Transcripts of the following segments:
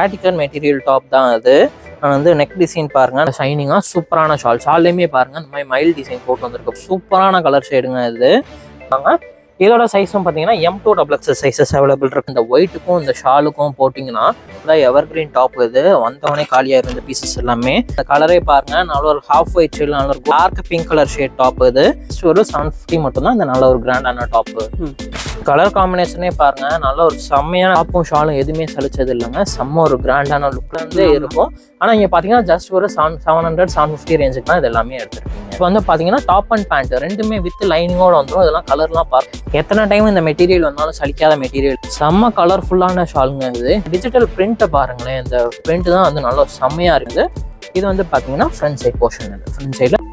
ஸ்டாட்டிக்கல் material top தான் அது. வந்து நெக் டிசைன் பாருங்க. ஷைனிங்காக சூப்பரான ஷால் ஷால்லையுமே பாருங்க. இந்த மாதிரி மைல் டிசைன் போட்டு வந்திருக்கு. சூப்பரான கலர் ஷேடுங்க இது. இதோட சைஸும் பார்த்தீங்கன்னா M to double XS sizes available இருக்கு. இந்த ஒயிட்டுக்கும் இந்த ஷாலுக்கும் போட்டிங்கன்னா அதான் எவர் கிரீன் டாப் இது. வந்தவொடனே காலியாக இருந்த பீசஸ் எல்லாமே. இந்த கலரே பாருங்க. நல்ல ஒரு ஹாஃப் ஒயிட் ஷேட் நல்ல ஒரு dark pink colour shade top இது. ஒரு செவன் ஃபிஃப்டி மட்டும்தான். இந்த நல்ல ஒரு கிராண்டான டாப் கலர் காம்பினேஷனே பாருங்க நல்ல ஒரு செம்மையான டாப்பும் ஷாலும் எதுவுமே சலிச்சது இல்லைங்க. செம்ம ஒரு கிராண்டான லுக்ல இருந்தே. இருக்கும். ஆனா இங்க பாத்தீங்கன்னா ஜஸ்ட் ஒரு seven seven hundred seven fifty ரேஞ்சுக்கு தான் இது எல்லாமே எடுத்துருக்கீங்க. இப்போ வந்து பாத்தீங்கன்னா டாப் அண்ட் பேண்ட் ரெண்டுமே வித் லைனிங்கோட வந்துடும் இதெல்லாம் கலர்லாம் பாருங்க. எத்தனை டைம் இந்த மெட்டீரியல் வந்தாலும் சலிக்காத மெட்டீரியல் செம்ம கலர்ஃபுல்லான ஷாலுங்க இது. டிஜிட்டல் பிரிண்ட்டை பாருங்களேன். இந்த பிரிண்ட் தான் வந்து நல்ல செம்மையா இருக்குது. இது வந்து பாத்தீங்கன்னா ஃப்ரண்ட் சைட் போர்ஷன் இது ஃப்ரண்ட் சைடில்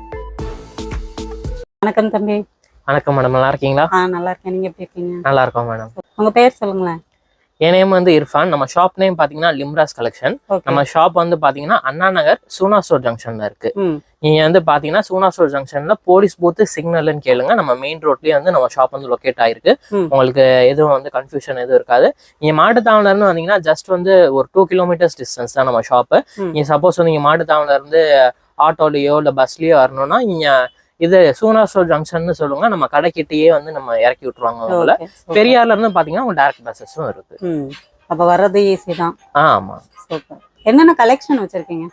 வணக்கம் தம்பி. வணக்கம் மேடம் நல்லா இருக்கீங்களா? ஆ நல்லா இருக்கேன். நீங்க எப்படி இருக்கீங்க? நல்லா இருக்கோம் மேடம் உங்க பேர் சொல்லுங்களேன். என் நேம் வந்து இர்ஃபான். நம்ம ஷாப் நேம் பாத்தீங்கன்னா லிம்ராஸ் கலெக்ஷன் நம்ம ஷாப் வந்து பாத்தீங்கன்னா அண்ணா நகர் சூனா ஸ்டோர் ஜங்ஷன்ல இருக்கு. நீங்க வந்து பாத்தீங்கன்னா சூனா ஸ்டோர் ஜங்ஷன்ல போலீஸ் பூத்து சிக்னல்னு கேளுங்க. நம்ம மெயின் ரோட்லயே வந்து நம்ம ஷாப் வந்து லொக்கேட் ஆயிருக்கு. உங்களுக்கு எதுவும் வந்து கன்ஃபியூஷன் எதுவும் இருக்காது. நீங்க மாட்டுத்தாவணில இருந்து வந்தீங்கன்னா ஜஸ்ட் வந்து ஒரு டூ கிலோமீட்டர்ஸ் டிஸ்டன்ஸ் தான் நம்ம ஷாப்பு. நீங்க சப்போஸ் நீங்க மாட்டுத்தாவணில இருந்து ஆட்டோலயோ இல்ல பஸ்லயோ வரணும்னா நீங்க இது சூனா ஸ்டோர் ஜங்ஷன் சொல்லுங்க நம்ம கடைக்கிட்டயே வந்து நம்ம இறக்கி விட்டுருவாங்க சூப்பர். பெரியார்ல இருந்து பாத்தீங்கன்னா உங்களுக்கு டேரக்ட் பஸ்ஸஸும் இருக்கு அப்ப வர்றது ஈஸி தான். ஆமா. சூப்பர். என்னென்ன கலெக்ஷன் வச்சிருக்கீங்க?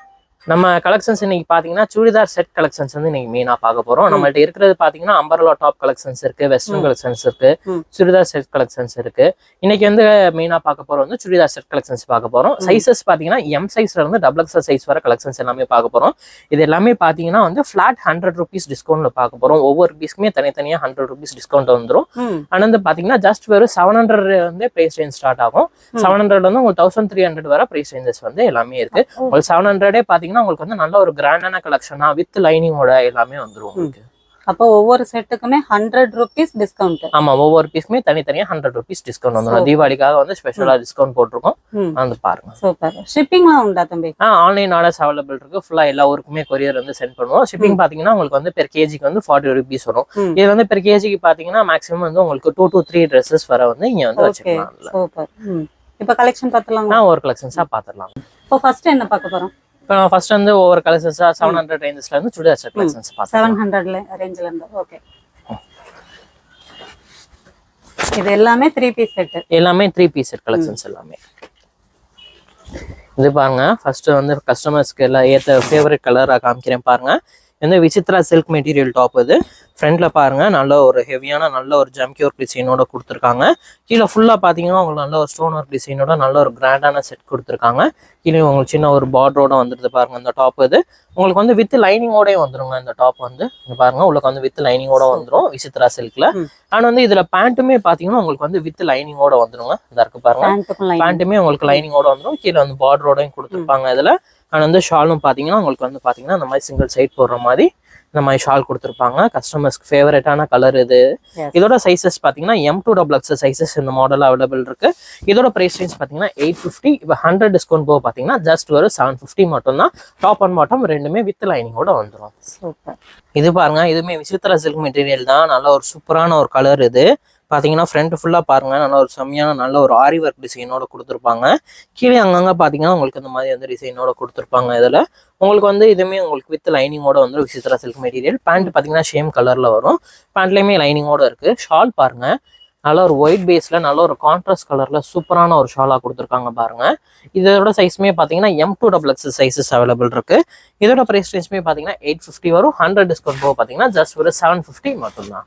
நம்ம கலெக்ஷன்ஸ் இன்னைக்கு பாத்தீங்கன்னா சுடிதார் செட் கலெக்ஷன்ஸ் வந்து இன்னைக்கு மெயினா பார்க்க போறோம் நம்மள்ட்ட இருக்கிறது பாத்தீங்கன்னா அம்பர்லா டாப் கலெக்ஷன்ஸ் இருக்கு வெஸ்டர்ன். கலெக்ஷன்ஸ் இருக்கு. சுடிதார் செட் கலெக்ஷன்ஸ் இருக்கு இன்னைக்கு வந்து மெயினா பார்க்க போறோம் வந்து சுடிதார் செட் கலெக்ஷன்ஸ் பார்க்க போறோம் ம். சைசஸ் பாத்தீங்கன்னா எம் சைஸ்ல இருந்து டபுள் எக்ஸல் சைஸ் வர கலெக்ஷன்ஸ் எல்லாமே பார்க்க போறோம் இது எல்லாமே பாத்தீங்கன்னா வந்து ஃபிளாட் ஹண்ட்ரட் ருபீஸ் டிஸ்கவுண்ட்ல பார்க்க போறோம் ஒவ்வொரு பீஸ்க்குமே தனித்தனியா ஹண்ட்ரட் ருபீஸ் டிஸ்கவுண்ட் வந்துரும் ம் ஆனா வந்து பாத்தீங்கன்னா ஜஸ்ட் வெறும் செவன் ஹண்ட்ரட் வந்து பிரைஸ் ரேஞ்ச் ஸ்டார்ட் ஆகும். செவன் ஹண்ட்ரட் வந்து உங்களுக்கு தௌசண்ட் த்ரீ ஹண்ட்ரட் வர பிரைஸ் ரேஞ்சஸ் வந்து எல்லாமே இருக்கு. உங்களுக்கு செவன் ஹண்ட்ரடே பாத்தீங்கன்னா உங்களுக்கு வந்து நல்ல ஒரு கிராண்டான கலெக்ஷனா வித் லைனிங்கோட எல்லாமே வந்துரும் உங்களுக்கு. அப்போ ஒவ்வொரு செட்டுக்குமே ஹண்ட்ரட் ருபீஸ் டிஸ்கவுண்ட் ஆமா ஒவ்வொரு பீஸ்க்குமே தனித்தனியா ஹண்ட்ரட் ருபீஸ் டிஸ்கவுண்ட் வந்துடும். தீபாவளிக்காக வந்து ஸ்பெஷலா டிஸ்கவுண்ட் போட்டிருக்கோம். வந்து பாருங்க. சூப்பர் ஷிப்பிங்லாம் உண்டா தம்பி? ஆ ஆன்லைன் ஆர்டர்ஸ் அவைலபிள் இருக்கு. ஃபுல்லா எல்லா ஊருக்குமே கொரியர் வந்து சென்ட் பண்ணுவோம். ஷிப்பிங். பாத்தீங்கன்னா உங்களுக்கு வந்து பெர் கேஜிக்கு வந்து ஃபார்ட்டி ருபீஸ் வரும். இது வந்து பெர் கேஜிக்கு பாத்தீங்கன்னா மேக்ஸிமம் வந்து உங்களுக்கு டூ டு த்ரீ ட்ரெஸ்ஸஸ் வர வந்து இங்க வந்து வச்சுக்கலாம். சூப்பர் இப்போ கலெக்ஷன் பார்த்துலாங்களா நான் ஒரு கலெக்ஷன்ஸா பாத்துடலாம். இப்போ ஃபர்ஸ்ட் என்ன பார்க்க போறோம்? இப்போ நான் ஃபர்ஸ்ட் வந்து ஒவ்வொரு கலெக்ஷன்ஸா செவன் ஹண்ட்ரட் ரேஞ்சஸ்ல இருந்து சுடிதார் செட் கலெக்ஷன்ஸ் செவன் பார்த்தேன் ஹண்ட்ரட்ல ரேஞ்சில் இருந்து ஓகே இது எல்லாமே த்ரீ பீஸ் செட்டு எல்லாமே த்ரீ பீஸ் செட் கலெக்ஷன்ஸ் எல்லாமே. இது பாருங்க ஃபர்ஸ்ட் வந்து கஸ்டமர்ஸ்க்கு எல்லாம் ஏத்த ஃபேவரட் கலரா காமிக்கிறேன் பாருங்க. வந்து விசித்ரா சில்க் மெட்டீரியல் டாப் இது. ஃப்ரண்ட்ல பாருங்க நல்ல ஒரு ஹெவியான நல்ல ஒரு ஜம்கியூர் டிசைனோட கொடுத்துருக்காங்க. கீழே ஃபுல்லா பாத்தீங்கன்னா உங்களுக்கு நல்ல ஒரு ஸ்டோன் ஒர்க் டிசைனோட நல்ல ஒரு கிராண்டான செட் கொடுத்துருக்காங்க. கீழே உங்களுக்கு சின்ன ஒரு பார்டரோட வந்துருது பாருங்க இந்த டாப் இது. உங்களுக்கு வந்து வித் லைனிங்கோடய வந்துருங்க இந்த டாப் வந்து. இங்க பாருங்க உங்களுக்கு வந்து வித் லைனிங்கோட வந்துரும் விசித்ரா சில்க்ல. அண்ட் வந்து இதுல பேண்ட்டுமே பாத்தீங்கன்னா உங்களுக்கு வந்து வித் லைனிங்கோட வந்துருங்க. இந்த இருக்கு பாருங்க. பேண்ட்டுமே உங்களுக்கு லைனிங்கோட வந்துரும். கீழே வந்து பார்டரோடையும் கொடுத்துருப்பாங்க இதுல. அண்ட் வந்து ஷாலும் பாத்தீங்கன்னா உங்களுக்கு வந்து பாத்தீங்கன்னா இந்த மாதிரி சிங்கிள் சைட் போடுற மாதிரி இந்த மாதிரி ஷால் கொடுத்துருப்பாங்க. கஸ்டமர்ஸ்க்கு ஃபேவரட்டான கலர் இது. இதோட சைஸஸ் பாத்தீங்கன்னா M to double X sizes இந்த மாடல் அவைலபிள் இருக்கு. இதோட பிரைஸ் ரேஞ்ச் பாத்தீங்கன்னா எயிட் ஃபிஃப்டி இப்போ ஹண்ட்ரட் டிஸ்கவுண்ட் போக பாத்தீங்கன்னா ஜஸ்ட் ஒரு செவன் ஃபிஃப்டி மட்டும் தான் டாப் அண்ட் பாட்டம் ரெண்டுமே வித் லைனிங்கோட வந்துரும். சூப்பர் இது பாருங்க இதுவுமே விசித்திரா சில்க் மெட்டீரியல் தான். நல்ல ஒரு சூப்பரான ஒரு கலர் இது. பாத்தீங்கன்னா ஃப்ரண்ட் ஃபுல்லாக பாருங்கள் நல்ல ஒரு செம்மையான நல்ல ஒரு ஆரி ஒர்க் டிசைனோட கொடுத்துருப்பாங்க. கீழே அங்கங்கே பாத்தீங்கன்னா உங்களுக்கு இந்த மாதிரி வந்து டிசைனோட கொடுத்துருப்பாங்க இதில். உங்களுக்கு வந்து இதுவுமே உங்களுக்கு வித் லைனிங்கோட வந்து விசித்திரா சில்க் மெட்டீரியல் பேண்ட் பாத்தீங்கன்னா சேம் கலரில் வரும். பேண்ட்லேயுமே லைனிங்கோட இருக்கு. ஷால் பாருங்க. நல்ல ஒரு ஒயிட் பேஸ்ல நல்ல ஒரு கான்ட்ராஸ்ட் கலர்ல சூப்பரான ஒரு ஷாலா கொடுத்துருக்காங்க பாருங்க. இதோட சைஸ்மே பாத்தீங்கன்னா M to double X sizes available இருக்கு. இதோட பிரைஸ் ரேஞ்ச்மே பாத்தீங்கன்னா எயிட் ஃபிஃப்டி வரும். ஹண்ட்ரட் டிஸ்கவுண்ட் போக பாத்தீங்கன்னா ஜஸ்ட் ஒரு செவன் ஃபிஃப்டி மட்டும்தான்.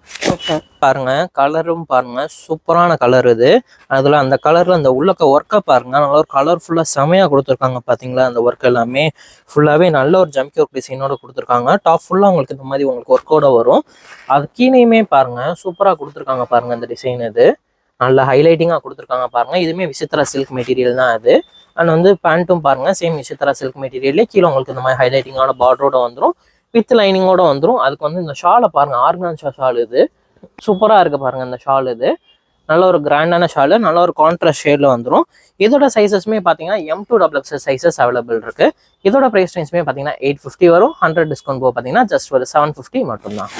பாருங்க கலரும் பாருங்க சூப்பரான கலர் இது. அதுல அந்த கலர்ல அந்த உள்ளக்க ஒர்க்கை பாருங்க. நல்ல ஒரு கலர்ஃபுல்லா செமையா கொடுத்துருக்காங்க பாத்தீங்களா அந்த ஒர்க் எல்லாமே. ஃபுல்லாவே நல்ல ஒரு ஜம்கி ஒர்க் டிசைனோட கொடுத்துருக்காங்க. டாப் ஃபுல்லா உங்களுக்கு இந்த மாதிரி உங்களுக்கு ஒர்க்கோட வரும். அது கீழேயுமே பாருங்க சூப்பரா கொடுத்துருக்காங்க பாருங்க அந்த டிசைன் இது நல்ல ஹைலைட்டிங்கா கொடுத்துருக்காங்க பாருங்க. இதுவுமே விசித்ரா சில்க் மெட்டீரியல் தான் அது. அண்ட் வந்து பேண்ட்டும் பாருங்க சேம் விசித்ரா சில்க் மெட்டீரியல்லே கீழே உங்களுக்கு இந்த மாதிரி ஹைலைட்டிங்கான பார்டரோட வந்துரும். வித் லைனிங்கோட வந்துடும் அதுக்கு வந்து இந்த ஷாலை பாருங்க ஆர்கான்ஷா ஷால் இது. சூப்பரா இருக்கு பாருங்க இந்த ஷால் இது. நல்ல ஒரு கிராண்டான ஷாலு நல்ல ஒரு கான்ட்ராஸ்ட் ஷேடில் வந்துடும் இதோட சைஸஸ்மே பார்த்தீங்கன்னா M to double X sizes available இருக்கு. இதோட ப்ரைஸ் ரேஞ்ச்மே பார்த்தீங்கன்னா எயிட் ஃபிஃப்டி வரும். ஹண்ட்ரட் டிஸ்கவுண்ட் போக பார்த்தீங்கன்னா ஜஸ்ட் ஒரு செவன் ஃபிஃப்டி மட்டும்தான்.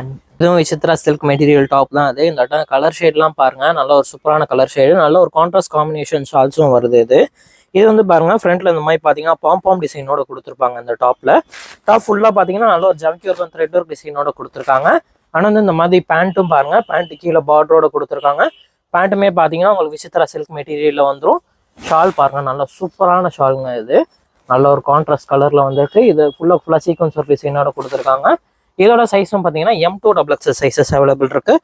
இதுவும் விசித்ரா சில்க் மெட்டீரியல் டாப் தான் அது. இந்த கலர் ஷேட்லாம் பாருங்க. நல்ல ஒரு சூப்பரான கலர் ஷேடு நல்ல ஒரு கான்ட்ராஸ்ட் காம்பினேஷன் ஷால்ஸும் வருது இது. இது வந்து பாருங்க ஃப்ரண்ட்ல இந்த மாதிரி பார்த்தீங்கன்னா பாம்பாம் டிசைனோட கொடுத்துருப்பாங்க இந்த டாப்ல டாப் ஃபுல்லாக பார்த்தீங்கன்னா நல்ல ஒரு ஜம்கி ஒர்க் த்ரெட் ஒர்க் டிசைனோட கொடுத்துருக்காங்க. ஆனால் வந்து இந்த மாதிரி பேண்ட்டும் பாருங்க பேண்ட் கீழே பார்டரோட கொடுத்துருக்காங்க. பேண்ட்டுமே பார்த்தீங்கன்னா உங்களுக்கு விசித்ரா சில்க் மெட்டீரியலில் வந்துடும் ஷால் பாருங்க நல்ல சூப்பரான ஷாலுங்க இது. நல்ல ஒரு கான்ட்ராஸ்ட் கலரில் வந்துட்டு இது ஃபுல்லாக ஃபுல்லாக சீக்வன்ஸ் ஒர்க் டிசைனோட கொடுத்துருக்காங்க. இதோட சைஸும் பார்த்தீங்கன்னா M to double XL sizes available இருக்கு.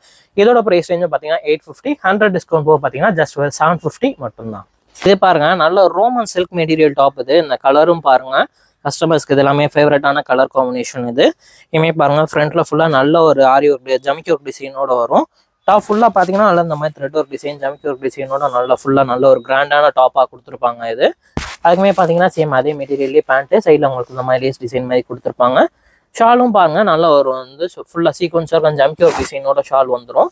இதோட ப்ரைஸ் ரேஞ்சும் பார்த்தீங்கன்னா எயிட் ஃபிஃப்டி ஹண்ட்ரட் டிஸ்கவுண்ட் போக பார்த்தீங்கன்னா ஜஸ்ட் ஒரு செவன் ஃபிஃப்டி மட்டும்தான். இது பாருங்க நல்ல ரோமன் சில்க் மெட்டீரியல் டாப் இது. இந்த கலரும் பாருங்க. கஸ்டமர்ஸ்க்கு இது எல்லாமே ஃபேவரட்டான கலர் காம்பினேஷன் இது. இனிமே பாருங்க ஃப்ரண்ட்ல ஃபுல்லாக நல்ல ஒரு ஆரி ஒர்க் ஜமிக்கி ஒர்க் டிசைனோட வரும். டாப் ஃபுல்லாக பார்த்தீங்கன்னா நல்ல இந்த மாதிரி த்ரெட் ஒர்க் டிசைன் ஜமிக்கி ஒர்க் டிசைனோட நல்ல ஃபுல்லாக நல்ல ஒரு கிராண்டான டாப்பாக கொடுத்துருப்பாங்க இது. அதுக்குமே பார்த்தீங்கன்னா சேம் அதே மெட்டீரியல்லே பேண்ட்டு சைடில் உங்களுக்கு இந்த மாதிரி லேஸ் டிசைன் மாதிரி கொடுத்துருப்பாங்க. ஷாலும் பாருங்க நல்ல ஒரு வந்து ஃபுல்லாக சீக்வன்ஸாக கொஞ்சம் ஜம்கி ஒரு டிசைனோட ஷால் வந்துடும்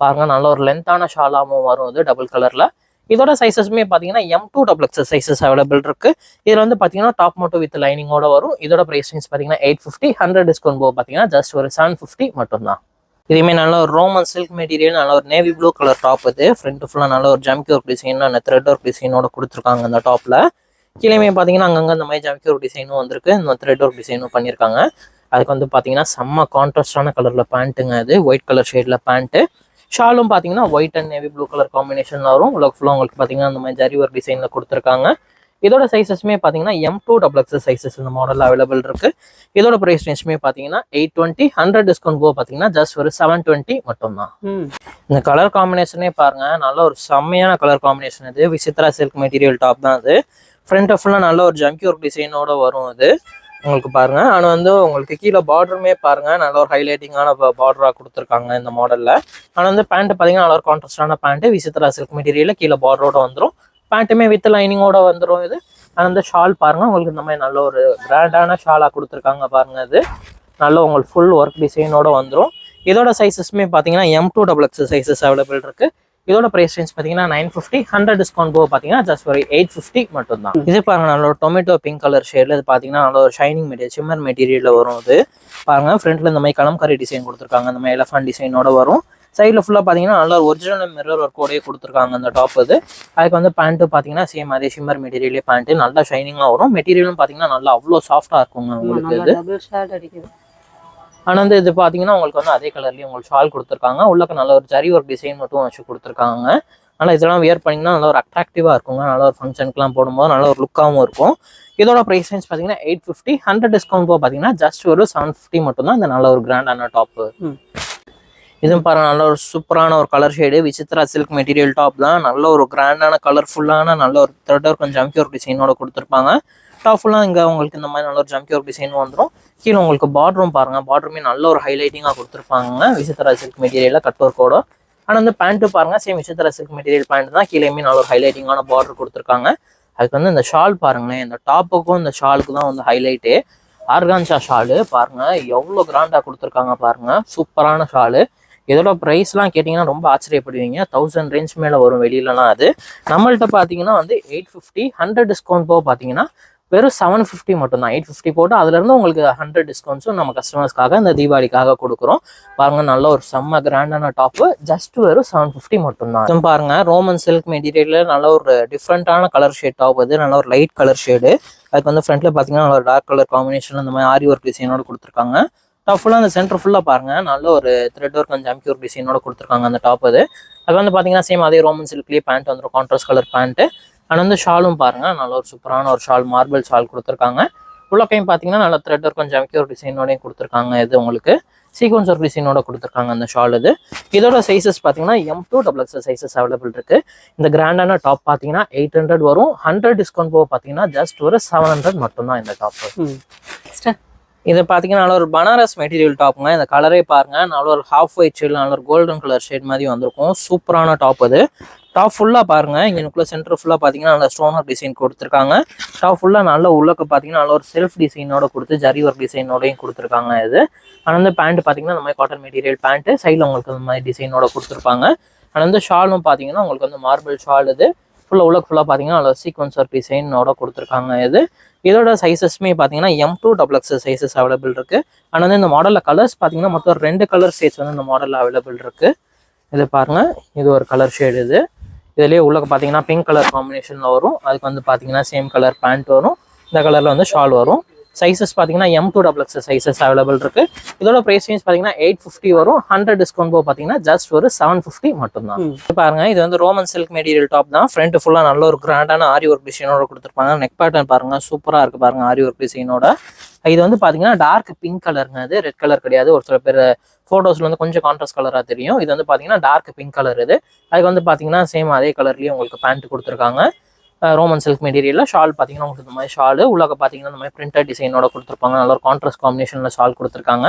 பாருங்க நல்ல ஒரு லென்த்தான ஷாலாகவும் வரும் இது டபுள் கலரில் இதோட சைஸஸ்மே பார்த்தீங்கன்னா M to double XS sizes available இருக்கு. இதில் வந்து பார்த்தீங்கன்னா டாப் மட்டும் வித் லைனிங்கோட வரும். இதோட ப்ரைஸ் ரேஞ்ச் பார்த்தீங்கன்னா எயிட் ஃபிஃப்டி ஹண்ட்ரட் டிஸ்கவுண்ட் போக பார்த்தீங்கன்னா ஜஸ்ட் ஒரு செவன் ஃபிஃப்டி மட்டும்தான். இதுவுமே நல்ல ஒரு ரோமன் சில்க் மெட்டீரியல் நல்ல ஒரு நேவி ப்ளூ கலர் டாப் இது. ஃப்ரண்ட் ஃபுல்லாக நல்ல ஒரு ஜம்கி ஒர்க் டிசைன் அந்த த்ரெட் ஒர்க் டிசைனோட கொடுத்துருக்காங்க அந்த டாப்பில் கீழேயுமே பார்த்தீங்கன்னா அங்கங்கே அந்த மாதிரி ஜம்கி ஒர்க் டிசைனும் வந்திருக்கு. இந்த த்ரெட் ஒர்க் டிசைனும் பண்ணியிருக்காங்க அதுக்கு வந்து பார்த்தீங்கன்னா செம்ம கான்ட்ராஸ்டான கலரில் பேண்ட்டுங்க அது. ஒயிட் கலர் ஷேடில் பேண்ட்டு ஷாலும் பார்த்தீங்கன்னா white and navy blue colour combination வரும். உள்ள ஃபுல்லாக உங்களுக்கு பார்த்தீங்கன்னா அந்த மாதிரி ஜரி ஒர்க் டிசைனில் கொடுத்துருக்காங்க. இதோட சைஸஸ்மே பார்த்தீங்கன்னா M to double XL sizes இந்த மாடல் அவைலபிள் இருக்கு. இதோட ப்ரைஸ் ரேஞ்சுமே பார்த்தீங்கன்னா எயிட் டுவெண்ட்டி ஹண்ட்ரட் டிஸ்கவுண்ட் போக பார்த்தீங்கன்னா ஜஸ்ட் ஒரு செவன் டுவெண்ட்டி மட்டும்தான். இந்த கலர் காம்பினேஷனே பாருங்க. நல்ல ஒரு செம்மையான கலர் காம்பினேஷன் இது. விசித்ரா சில்க் மெட்டீரியல் டாப் தான் அது. ஃப்ரண்ட் ஃபுல்லாக நல்ல ஒரு ஜம்கி ஒர்க் டிசைனோட வரும் இது உங்களுக்கு பாருங்கள் ஆனால் வந்து உங்களுக்கு கீழே பார்டருமே பாருங்கள் நல்ல ஒரு ஹைலைட்டிங்கான பார்டராக கொடுத்துருக்காங்க இந்த மாடலில் ஆனால் வந்து பேண்ட்டு பார்த்தீங்கன்னா நல்ல ஒரு கான்ட்ராஸ்டான பேண்ட்டு விசித்ரா சில்க் மெட்டீரியலில் கீழே பார்டரோட வந்துடும் பேண்ட்டுமே வித் லைனிங்கோட வந்துடும் இது. ஆனால் வந்து ஷால் பாருங்கள் உங்களுக்கு இந்த மாதிரி நல்ல ஒரு கிராண்டான ஷாலாக கொடுத்துருக்காங்க பாருங்கள் இது. நல்ல உங்களுக்கு ஃபுல் ஒர்க் டிசைனோட வந்துடும் இதோட சைஸஸ்மே பார்த்தீங்கன்னா M to double X sizes available இருக்குது இதோட பிரைஸ் ரேஞ்ச் பார்த்தீங்கன்னா நைன் ஃபிஃப்டி ஹண்ட்ரட் டிஸ்கவுண்ட் போக பார்த்தீங்கன்னா ஜஸ்ட் ஒரு எயிட் ஃபிஃப்டி மட்டும் தான் இது பாருங்க நல்ல டொமேட்டோ பிங்க் கலர் ஷேட்ல இது பார்த்தீங்கன்னா நல்ல ஒரு ஷைனிங் மெட்டீரியல் சிம்மர் மெட்டீரியலில் வரும் இது. பாருங்க ஃப்ரண்ட்ல இந்த மாதிரி கலம்காரி டிசைன் கொடுத்துருக்காங்க. இந்த மாதிரி எலஃபண்ட் டிசைனோட வரும். சைடில் ஃபுல்லாக பார்த்தீங்கன்னா நல்ல ஒரு ஒரிஜினல் மிரர் ஒர்க்கோடயே கொடுத்துருக்காங்க அந்த டாப் இது. அதுக்கு வந்து பேண்ட்டு பார்த்தீங்கன்னா சேம் அதே ஷிம்மர் மெட்டீரியலே பேண்ட்டு நல்லா ஷைனிங்காக வரும். மெட்டீரியலும் பார்த்தீங்கன்னா நல்லா அவ்வளோ சாஃப்டாக இருக்குங்க உங்களுக்கு இது. ஆனால் வந்து இது பார்த்தீங்கன்னா உங்களுக்கு வந்து அதே கலர்லேயே உங்களுக்கு ஷால் கொடுத்துருக்காங்க. உள்ளக்க நல்ல ஒரு ஜரி ஒர்க் டிசைன் மட்டும் வச்சு கொடுத்துருக்காங்க. ஆனால் இதெல்லாம் வியர் பண்ணிங்கன்னா நல்ல ஒரு அட்ராக்டிவாக இருக்குங்க. நல்ல ஒரு ஃபங்க்ஷனுக்குலாம் போடும்போது நல்ல ஒரு லுக்காகவும் இருக்கும். இதோட ப்ரைஸ் ரேஞ்ச் பார்த்தீங்கன்னா எயிட் ஃபிஃப்டி ஹண்ட்ரட் டிஸ்கவுண்ட் போக பார்த்தீங்கன்னா ஜஸ்ட் ஒரு செவன் ஃபிஃப்டி மட்டும் தான் இந்த நல்ல ஒரு கிராண்டான டாப்பு. இதுவும் பாருங்க நல்ல ஒரு சூப்பரான ஒரு colour shade Vichitra silk material top தான். நல்ல ஒரு கிராண்டான கலர்ஃபுல்லான நல்ல ஒரு த்ரெட் ஒர்க் கொஞ்சம் ஜம்கி ஒர்க் டிசைனோட கொடுத்துருப்பாங்க. டாப் இங்கே உங்களுக்கு இந்த மாதிரி நல்ல ஒரு ஜம்கி ஒர்க் டிசைன் வந்துடும் கீழே உங்களுக்கு பாட்ரூம் பாருங்கள் பாட்ரூமே நல்ல ஒரு ஹைலைட்டிங்காக கொடுத்துருப்பாங்க விசித்தரா சில்க் மெட்டீரியலில் கட் ஒர்க்கோட ஆனால் வந்து பேண்ட்டு பாருங்கள் same Vichitra silk material pant தான் கீழேயுமே நல்ல ஒரு ஹைலைட்டிங்கான பார்டர் கொடுத்துருக்காங்க. அதுக்கு வந்து இந்த ஷால் பாருங்களேன். இந்த டாப்புக்கும் இந்த ஷாலுக்கு தான் வந்து ஹைலைட்டு ஆர்கான்ஷா ஷாலு பாருங்கள் எவ்வளோ கிராண்டாக கொடுத்துருக்காங்க பாருங்க. சூப்பரான ஷாலு இதோட ப்ரைஸ்லாம் கேட்டிங்கன்னா ரொம்ப ஆச்சரியப்படுவீங்க. தௌசண்ட் ரேஞ்ச் மேலே வரும் வெளியிலலாம் அது. நம்மள்கிட்ட பார்த்தீங்கன்னா வந்து எயிட் ஃபிஃப்டி ஹண்ட்ரட் டிஸ்கவுண்ட் போக பார்த்தீங்கன்னா வெறும் செவன் ஃபிஃப்டி மட்டும் தான் எயிட் ஃபிஃப்டி போட்டு அதுலேருந்து உங்களுக்கு ஹண்ட்ரட் டிஸ்கவுண்ட்ஸும் நம்ம கஸ்டமர்ஸ்க்காக இந்த தீபாவளிக்காக கொடுக்குறோம். பாருங்க நல்ல ஒரு செம்ம கிராண்டான டாப்பு ஜஸ்ட் வெறும் செவன் ஃபிஃப்டி மட்டும் தான் பாருங்க ரோமன் சில்க் மெட்டீரியலில் நல்ல ஒரு டிஃப்ரெண்ட்டான கலர் ஷேட் டாப் அது நல்ல ஒரு லைட் கலர் ஷேடு அதுக்கு வந்து ஃப்ரண்ட்ல பார்த்தீங்கன்னா நல்ல ஒரு டார்க் கலர் காம்பினேஷன் அந்த மாதிரி ஆரி ஒர்க் டிசைனோட கொடுத்துருக்காங்க. டாப் ஃபுல்லாக அந்த சென்டர் ஃபுல்லாக பாருங்க நல்ல ஒரு த்ரெட் ஒர்க் கொஞ்சம் ஜம்கி ஒர்க் டிசைனோட கொடுத்துருக்காங்க அந்த டாப் அது. அது வந்து பார்த்தீங்கன்னா சேம் அதே ரோமன் சில்க்லேயே பேண்ட் வந்துடும் கான்ட்ராஸ்ட் கலர் பேண்ட்டு அண்ட் வந்து ஷாலும் பாருங்க. நல்ல ஒரு சூப்பரான ஒரு ஷால் மார்பிள் ஷால் கொடுத்துருக்காங்க. உள்ளக்கையும் பார்த்தீங்கன்னா நல்ல த்ரெட் ஒர்க் கொஞ்சம் ஜம்கி ஒர்க் டிசைனோடையும் கொடுத்துருக்காங்க இது உங்களுக்கு. சீக்வன்ஸ் ஒர்க் டிசைனோட கொடுத்துருக்காங்க அந்த ஷால் இது. இதோட சைஸஸ் பார்த்தீங்கன்னா M to double XL sizes available இருக்கு. இந்த கிராண்டான டாப் பார்த்தீங்கன்னா எயிட் ஹண்ட்ரட் வரும். ஹண்ட்ரட் டிஸ்கவுண்ட் போக பார்த்தீங்கன்னா ஜஸ்ட் ஒரு செவன் ஹண்ட்ரட் மட்டும்தான் இந்த டாப் இது பார்த்தீங்கன்னா நல்ல ஒரு பனாரஸ் மெட்டீரியல் டாப்புங்க இந்த கலரே பாருங்க. நல்ல ஒரு ஹாஃப் ஒயிட் ஷேட் நல்ல ஒரு கோல்டன் கலர் ஷேட் மாதிரி வந்திருக்கும். சூப்பரான டாப் அது டாப் ஃபுல்லாக பாருங்க. இங்கனுக்குள்ள சென்டர் ஃபுல்லாக பார்த்தீங்கன்னா நல்ல ஸ்டோன் ஒர்க் டிசைன் கொடுத்துருக்காங்க. டாப் ஃபுல்லாக நல்ல உள்ளக்க பார்த்தீங்கன்னா நல்ல ஒரு செல்ஃப் டிசைனோட கொடுத்து ஜரி ஒர்க் டிசைனோடையும் கொடுத்துருக்காங்க இது. ஆனால் வந்து பேண்ட் பார்த்தீங்கன்னா இந்த மாதிரி காட்டன் மெட்டீரியல் பேண்ட்டு சைடில் உங்களுக்கு இந்த மாதிரி டிசைனோட கொடுத்துருப்பாங்க. ஆனால் வந்து ஷாலும் பார்த்தீங்கன்னா உங்களுக்கு வந்து மார்பிள் ஷால் இது. ஃபுல்லாக உள்ள ஃபுல்லாக பார்த்தீங்கன்னா நல்ல சீக்வன்ஸ் ஒர்க் டிசைனோட கொடுத்துருக்காங்க இது. இதோட சைஸஸ்மே பார்த்தீங்கன்னா M to double X sizes available இருக்கு. ஆனால் வந்து இந்த மாடலில் கலர்ஸ் பார்த்தீங்கன்னா மொத்தம் ரெண்டு கலர் ஷேட்ஸ் வந்து இந்த மாடலில் அவைலபிள் இருக்கு. இது பாருங்க. இது ஒரு கலர் ஷேடு இது. இதுலேயே உள்ள பார்த்தீங்கன்னா பிங்க் கலர் காம்பினேஷனில் வரும். அதுக்கு வந்து பார்த்தீங்கன்னா சேம் கலர் பேண்ட் வரும். இந்த கலரில் வந்து ஷால் வரும். சைஸஸ் பார்த்தீங்கன்னா M to double X sizes available இருக்கு. இதோட ப்ரைஸ் ரேஞ்ச் பார்த்தீங்கன்னா எயிட் ஃபிஃப்டி வரும். ஹண்ட்ரட் டிஸ்கவுண்ட் போக பார்த்தீங்கன்னா ஜஸ்ட் ஒரு செவன் ஃபிஃப்டி மட்டும்தான். பாருங்க இது வந்து ரோமன் சில்க் மெட்டீரியல் டாப் தான். ஃப்ரண்ட் ஃபுல்லாக நல்ல ஒரு கிராண்டான ஆரி ஒர்க் டிசைனோட கொடுத்துருப்பாங்க. நெக் பேட்டர்ன் பாருங்க சூப்பராக இருக்கு பாருங்க ஆரி ஒர்க் டிசைனோட இது வந்து பார்த்தீங்கன்னா டார்க் பிங்க் கலருங்க அது. ரெட் கலர் கிடையாது. ஒரு சில பேர் ஃபோட்டோஸ்ல வந்து கொஞ்சம் கான்ட்ராஸ்ட் கலராக தெரியும். இது வந்து பார்த்தீங்கன்னா டார்க் பிங்க் கலர் இது. அதுக்கு வந்து பார்த்தீங்கன்னா சேம் அதே கலர்லேயே உங்களுக்கு பேண்ட் கொடுத்துருக்காங்க. ரோமன் சில்க் மெட்டீரியலில் ஷால் பார்த்தீங்கன்னா உங்களுக்கு இந்த மாதிரி ஷால் உள்ளாக பார்த்தீங்கன்னா இந்த மாதிரி பிரிண்டட் டிசைனோட கொடுத்துருப்பாங்க. நல்ல ஒரு கான்ட்ராஸ்ட் காம்பினேஷனில் ஷால் கொடுத்துருக்காங்க.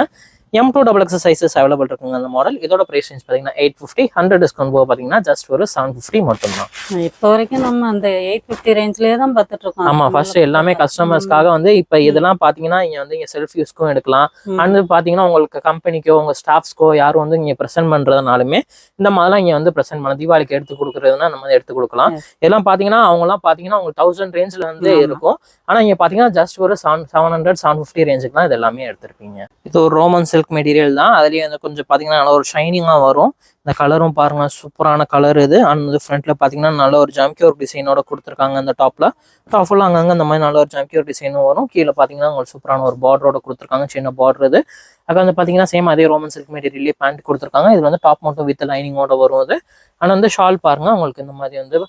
M to double X sizes available இருக்குங்க அந்த மாடல் இதோட ப்ரைஸ் ரேஞ்ச் பார்த்தீங்கன்னா எயிட் ஃபிஃப்டி ஹண்ட்ரட் டிஸ்கவுண்ட் போக பார்த்தீங்கன்னா ஜஸ்ட் ஒரு செவன் ஃபிஃப்டி மட்டும்தான். இப்போ வரைக்கும் நம்ம அந்த எயிட் ஃபிஃப்டி ரேஞ்ச்லயே தான் பார்த்துட்டு இருக்கோம். ஆமா ஃபர்ஸ்ட் எல்லாமே கஸ்டமர்ஸ்க்காக வந்து இப்போ இதெல்லாம் பாத்தீங்கன்னா இங்க வந்து இங்க செல்ஃப் யூஸ்க்கும் எடுக்கலாம். அண்ட் பாத்தீங்கன்னா உங்களுக்கு கம்பெனிக்கோ உங்க ஸ்டாஃப்ஸ்க்கோ யாரும் வந்து இங்க ப்ரெசென்ட் பண்றதுனாலுமே இந்த மாதிரிலாம் இங்க வந்து ப்ரெசென்ட் பண்ண தீபாவளிக்கு எடுத்து கொடுக்குறதுனா நம்ம எடுத்து கொடுக்கலாம். இதெல்லாம் பாத்தீங்கன்னா அவங்க எல்லாம் பாத்தீங்கன்னா உங்களுக்கு தௌசண்ட் ரேஞ்ச்ல வந்து. இருக்கும். ஆனா இங்க பாத்தீங்கன்னா ஜஸ்ட் ஒரு seven seven hundred seven fifty ரேஞ்சுக்கு தான் இது எல்லாமே எடுத்திருப்பீங்க. இது ஒரு ரோமன் சில்க் மெட்டீரியல் தான். அதுலேயே வந்து கொஞ்சம் பார்த்தீங்கன்னா நல்ல ஒரு ஷைனிங்காக வரும். இந்த கலரும் பாருங்க சூப்பரான கலர் இது. அண்ட் வந்து ஃப்ரண்ட்ல பார்த்தீங்கன்னா நல்ல ஒரு ஜம்கி ஒரு டிசைனோட கொடுத்துருக்காங்க அந்த டாப்பில் டாப் ஃபுல்லாக அங்கங்கே அந்த மாதிரி நல்ல ஒரு ஜம்கியூர் டிசைனும் வரும். கீழே பார்த்தீங்கன்னா உங்களுக்கு சூப்பரான ஒரு பார்டரோட கொடுத்துருக்காங்க. சின்ன பார்டர் இது. அது வந்து பார்த்தீங்கன்னா சேம் அதே ரோமன் சில்க் மெட்டீரியல்லே பேண்ட் கொடுத்துருக்காங்க. இது வந்து டாப் மட்டும் வித் லைனிங்கோட வரும் இது. ஆனால் வந்து ஷால் பாருங்க உங்களுக்கு இந்த மாதிரி வந்து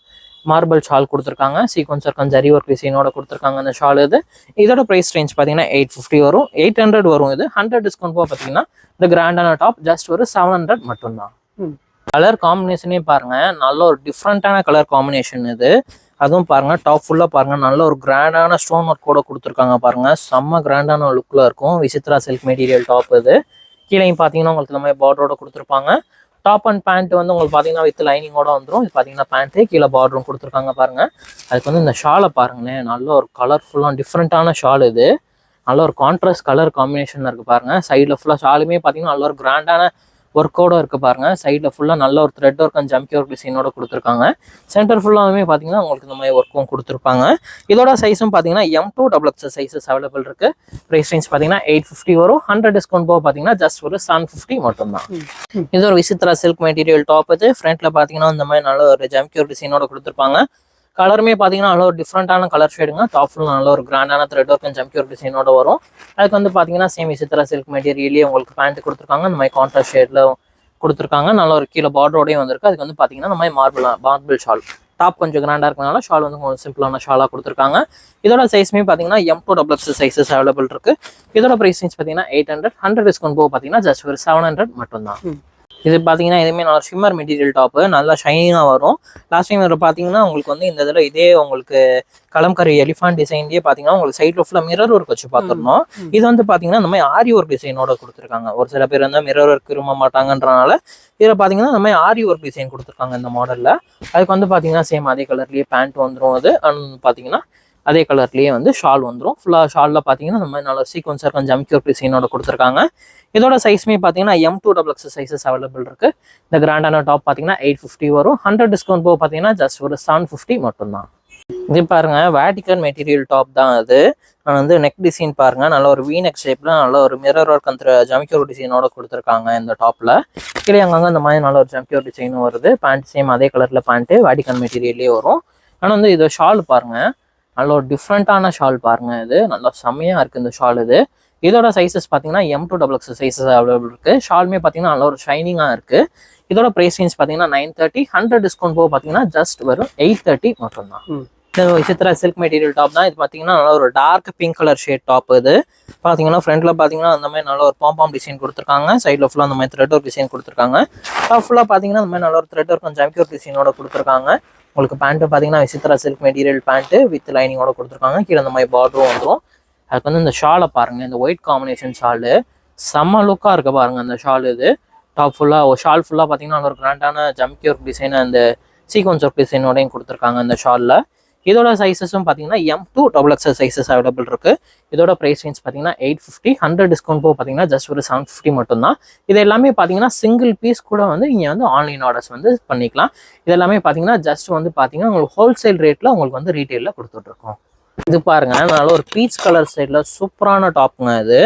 மார்பிள் ஷால் கொடுத்துருக்காங்க. சீக்வன்ஸ் இருக்கும் ஜரி ஒர்க் டிசைனோட கொடுத்துருக்காங்க அந்த ஷால் இது. இதோட ப்ரைஸ் ரேஞ்ச் பார்த்தீங்கன்னா எயிட் ஃபிஃப்டி வரும். எயிட் ஹண்ட்ரட் வரும் இது. ஹண்ட்ரட் டிஸ்கவுண்ட் போக பார்த்தீங்கன்னா இந்த கிராண்டான டாப் ஜஸ்ட் ஒரு செவன் ஹண்ட்ரட் மட்டும்தான். கலர் காம்பினேஷனே பாருங்க. நல்ல ஒரு டிஃப்ரெண்ட்டான கலர் காம்பினேஷன் இது. அதுவும் பாருங்க டாப் ஃபுல்லா பாருங்க. நல்ல ஒரு கிராண்டான ஸ்டோன் ஒர்க் கூட கொடுத்துருக்காங்க பாருங்க. செம்ம கிராண்டான லுக்ல இருக்கும். விசித்ரா சில்க் மெட்டீரியல் டாப் இது. கீழே பாத்தீங்கன்னா உங்களுக்கு இந்த மாதிரி பார்டரோட கொடுத்துருப்பாங்க. டாப் அண்ட் பேண்ட் வந்து உங்களுக்கு பார்த்தீங்கன்னா வித் லைனிங்கோட வந்துடும் இது பார்த்தீங்கன்னா பேண்ட்டே கீழே பார்டரும் கொடுத்துருக்காங்க பாருங்கள் அதுக்கு வந்து இந்த ஷாலை பாருங்களேன். நல்ல ஒரு கலர்ஃபுல்லாக டிஃப்ரெண்ட்டான ஷால் இது. நல்ல ஒரு கான்ட்ராஸ்ட் கலர் காம்பினேஷன்ல இருக்குது பாருங்கள் சைடில் ஃபுல்லாக ஷாலுமே பார்த்தீங்கன்னா நல்ல ஒரு கிராண்டான ஒர்க்கோட இருக்கு பாருங்க. சைடில் ஃபுல்லாக நல்ல ஒரு த்ரெட் ஒர்க் அண்ட் ஜம்கி ஒர்க் டிசைனோட கொடுத்துருக்காங்க. சென்டர் ஃபுல்லாகவே பார்த்தீங்கன்னா உங்களுக்கு இந்த மாதிரி ஒர்க்கும் கொடுத்துருப்பாங்க. இதோட சைஸும் பார்த்தீங்கன்னா M to double X sizes available இருக்கு. ப்ரைஸ் ரேஞ்ச் பார்த்தீங்கன்னா எயிட் ஃபிஃப்டி வரும். ஹண்ட்ரட் டிஸ்கவுண்ட் போக பார்த்தீங்கன்னா ஜஸ்ட் ஒரு செவன் ஃபிஃப்டி மட்டும்தான். இது ஒரு விசித்ரா சில்க் மெட்டீரியல் டாப் இது ஃப்ரண்ட்ல பாத்தீங்கன்னா இந்த மாதிரி நல்ல ஒரு ஜம்கியூர் டிசைனோட கொடுத்துருப்பாங்க. கலருமே பார்த்தீங்கன்னா நல்ல ஒரு டிஃப்ரெண்டான கலர் ஷேடுங்க டாப் ஃபுல் நல்ல ஒரு கிராண்டான த்ரெட் ஒர்க் ஜம்கியூர் டிசைனோட வரும். அதுக்கு வந்து பார்த்தீங்கன்னா சேம் விசித்ரா சில்க் மெட்டீரியலே உங்களுக்கு பேண்ட் கொடுத்துருக்காங்க. இந்த மாதிரி கான்ட்ராஸ்ட் ஷேட்ல கொடுத்துருக்காங்க. நல்ல ஒரு கீழே பார்டரோடையும் வந்திருக்கு. அதுக்கு வந்து பார்த்தீங்கன்னா நம்ம மாதிரி மார்பிள் மார்பிள் ஷால் டாப் கொஞ்சம் கிராண்டாக இருக்கனால ஷால் வந்து கொஞ்சம் சிம்பிளான ஷாலாக கொடுத்துருக்காங்க. இதோட சைஸுமே பார்த்தீங்கன்னா M to double X sizes available இருக்கு. இதோட ப்ரைஸ் ரேஞ்ச் பார்த்தீங்கன்னா எயிட் ஹண்ட்ரட் ஹண்ட்ரட் டிஸ்கவுண்ட் போக பார்த்தீங்கன்னா ஜஸ்ட் ஒரு செவன் ஹண்ட்ரட் மட்டும்தான். இது பார்த்தீங்கன்னா இதுவுமே நல்ல ஷிம்மர் மெட்டீரியல் டாப்பு நல்லா ஷைனிங்காக வரும். லாஸ்ட் டைம் இதில் பார்த்தீங்கன்னா உங்களுக்கு வந்து இந்த இதில் இதே உங்களுக்கு கலம்கரி எலிஃபான் டிசைன்லேயே பார்த்தீங்கன்னா உங்களுக்கு சைடில் ஃபுல்லாக மிரர் ஒர்க் வச்சு பார்த்துருந்தோம். இது வந்து பார்த்தீங்கன்னா இந்த மாதிரி ஆரி ஒர்க் டிசைனோட கொடுத்துருக்காங்க. ஒரு சில பேர் வந்து மிரர் ஒர்க் விரும்ப மாட்டாங்கன்றனால இதில் பார்த்தீங்கன்னா இந்த மாதிரி ஆரி ஒர்க் டிசைன் கொடுத்துருக்காங்க இந்த மாடலில் அதுக்கு வந்து பார்த்தீங்கன்னா சேம் அதே கலர்லேயே பேண்ட் வந்துடும் அது. அண்ட் பார்த்தீங்கன்னா அதே கலர்லேயே வந்து ஷால் வந்துடும் ஃபுல்லாக ஷாலில் பார்த்தீங்கன்னா இந்த மாதிரி நல்ல சீக்வன்ஸாக இருக்கும் ஜம்கி டிசைனோட கொடுத்துருக்காங்க. இதோட சைஸ்மே பார்த்தீங்கன்னா M to double X sizes available இருக்குது இந்த கிராண்டான டாப் பார்த்தீங்கன்னா எயிட் ஃபிஃப்டி வரும். ஹண்ட்ரட் டிஸ்கவுண்ட் போக பார்த்தீங்கன்னா ஜஸ்ட் ஒரு செவன் ஃபிஃப்டி மட்டும்தான். இது பாருங்க வேட்டிக்கன் மெட்டீரியல் டாப் தான் அது. ஆனால் வந்து நெக் டிசைன் பாருங்க நல்ல ஒரு வீ நெக் ஷேப்ல நல்ல ஒரு மிரர் ஒர்க் அந்த ஜமிக்கோர் டிசைனோட கொடுத்துருக்காங்க இந்த டாப்ல கீழே அங்கங்க இந்த மாதிரி நல்ல ஒரு ஜம்கியோர் டிசைனும் வருது. பேண்ட் சேம் அதே கலர்ல பேண்ட்டு வேட்டிக்கன் மெட்டீரியல்லே வரும். ஆனால் வந்து இது ஷால் பாருங்க நல்ல ஒரு டிஃப்ரெண்ட்டான ஷால் பாருங்க இது. நல்லா செம்மையா இருக்கு இந்த ஷால் இது. இதோட சைஸஸ் பார்த்தீங்கன்னா M to double X sizes available இருக்கு. ஷாலுமே பார்த்தீங்கன்னா நல்ல ஒரு ஷைனிங்காக இருக்கு. இதோட ப்ரைஸ் ரேஞ்ச் பார்த்தீங்கன்னா நைன் தேர்ட்டி ஹண்ட்ரட் டிஸ்கவுண்ட் போக பார்த்தீங்கன்னா ஜஸ்ட் வரும் எயிட் தேர்ட்டி மட்டும்தான். இது விசித்ரா சில்க் மெட்டீரியல் டாப் தான். இது பார்த்தீங்கன்னா நல்ல ஒரு dark pink colour shade top இது. பார்த்தீங்கன்னா ஃப்ரண்ட்ல பார்த்தீங்கன்னா அந்த மாதிரி நல்ல ஒரு பாம்பாம் டிசைன் கொடுத்துருக்காங்க. சைடில் ஃபுல்லாக அந்த மாதிரி த்ரெட் ஒர்க் டிசைன் கொடுத்துருக்காங்க. டாப் ஃபுல்லாக பார்த்தீங்கன்னா அந்த மாதிரி நல்ல ஒரு த்ரெட் ஒர்க் ஜம்கி ஒர்க் டிசைனோட கொடுத்துருக்காங்க. உங்களுக்கு பேண்ட்டு பார்த்தீங்கன்னா Vichitra silk material pant with லைனிங்கோட கொடுத்துருக்காங்க. கீழே அந்த மாதிரி பார்டரும் வந்துடும் அதுக்கு வந்து இந்த ஷாலை பாருங்க. இந்த ஒயிட் காம்பினேஷன் ஷாலு செம்ம லுக்காக இருக்க பாருங்க அந்த ஷால் இது. டாப் ஃபுல்லாக ஷால் ஃபுல்லாக பார்த்தீங்கன்னா ஒரு கிராண்டான ஜம்கி ஒர்க் டிசைன் அந்த சீக்வன்ஸ் ஒர்க் டிசைனோடையும் கொடுத்துருக்காங்க அந்த ஷாலில் இதோட சைஸஸும் பார்த்தீங்கன்னா M to double XL sizes available இருக்கு. இதோட ப்ரைஸ் ரேஞ்ச் பார்த்தீங்கன்னா எயிட் ஃபிஃப்டி ஹண்ட்ரட் டிஸ்கவுண்ட் போக பார்த்தீங்கன்னா ஜஸ்ட் ஒரு செவன் ஃபிஃப்டி மட்டும்தான். இது எல்லாமே பார்த்தீங்கன்னா சிங்கிள் பீஸ் கூட வந்து இங்கே வந்து ஆன்லைன் ஆர்டர்ஸ் வந்து பண்ணிக்கலாம். இது எல்லாமே பார்த்தீங்கன்னா ஜஸ்ட் வந்து பார்த்தீங்கன்னா உங்களுக்கு ஹோல்சேல் ரேட்டில் உங்களுக்கு வந்து ரீட்டெயிலில் கொடுத்துட்ருக்கோம் இது பாருங்க நல்ல ஒரு பீச் கலர் சைடில் சூப்பரான டாப்புங்க இது.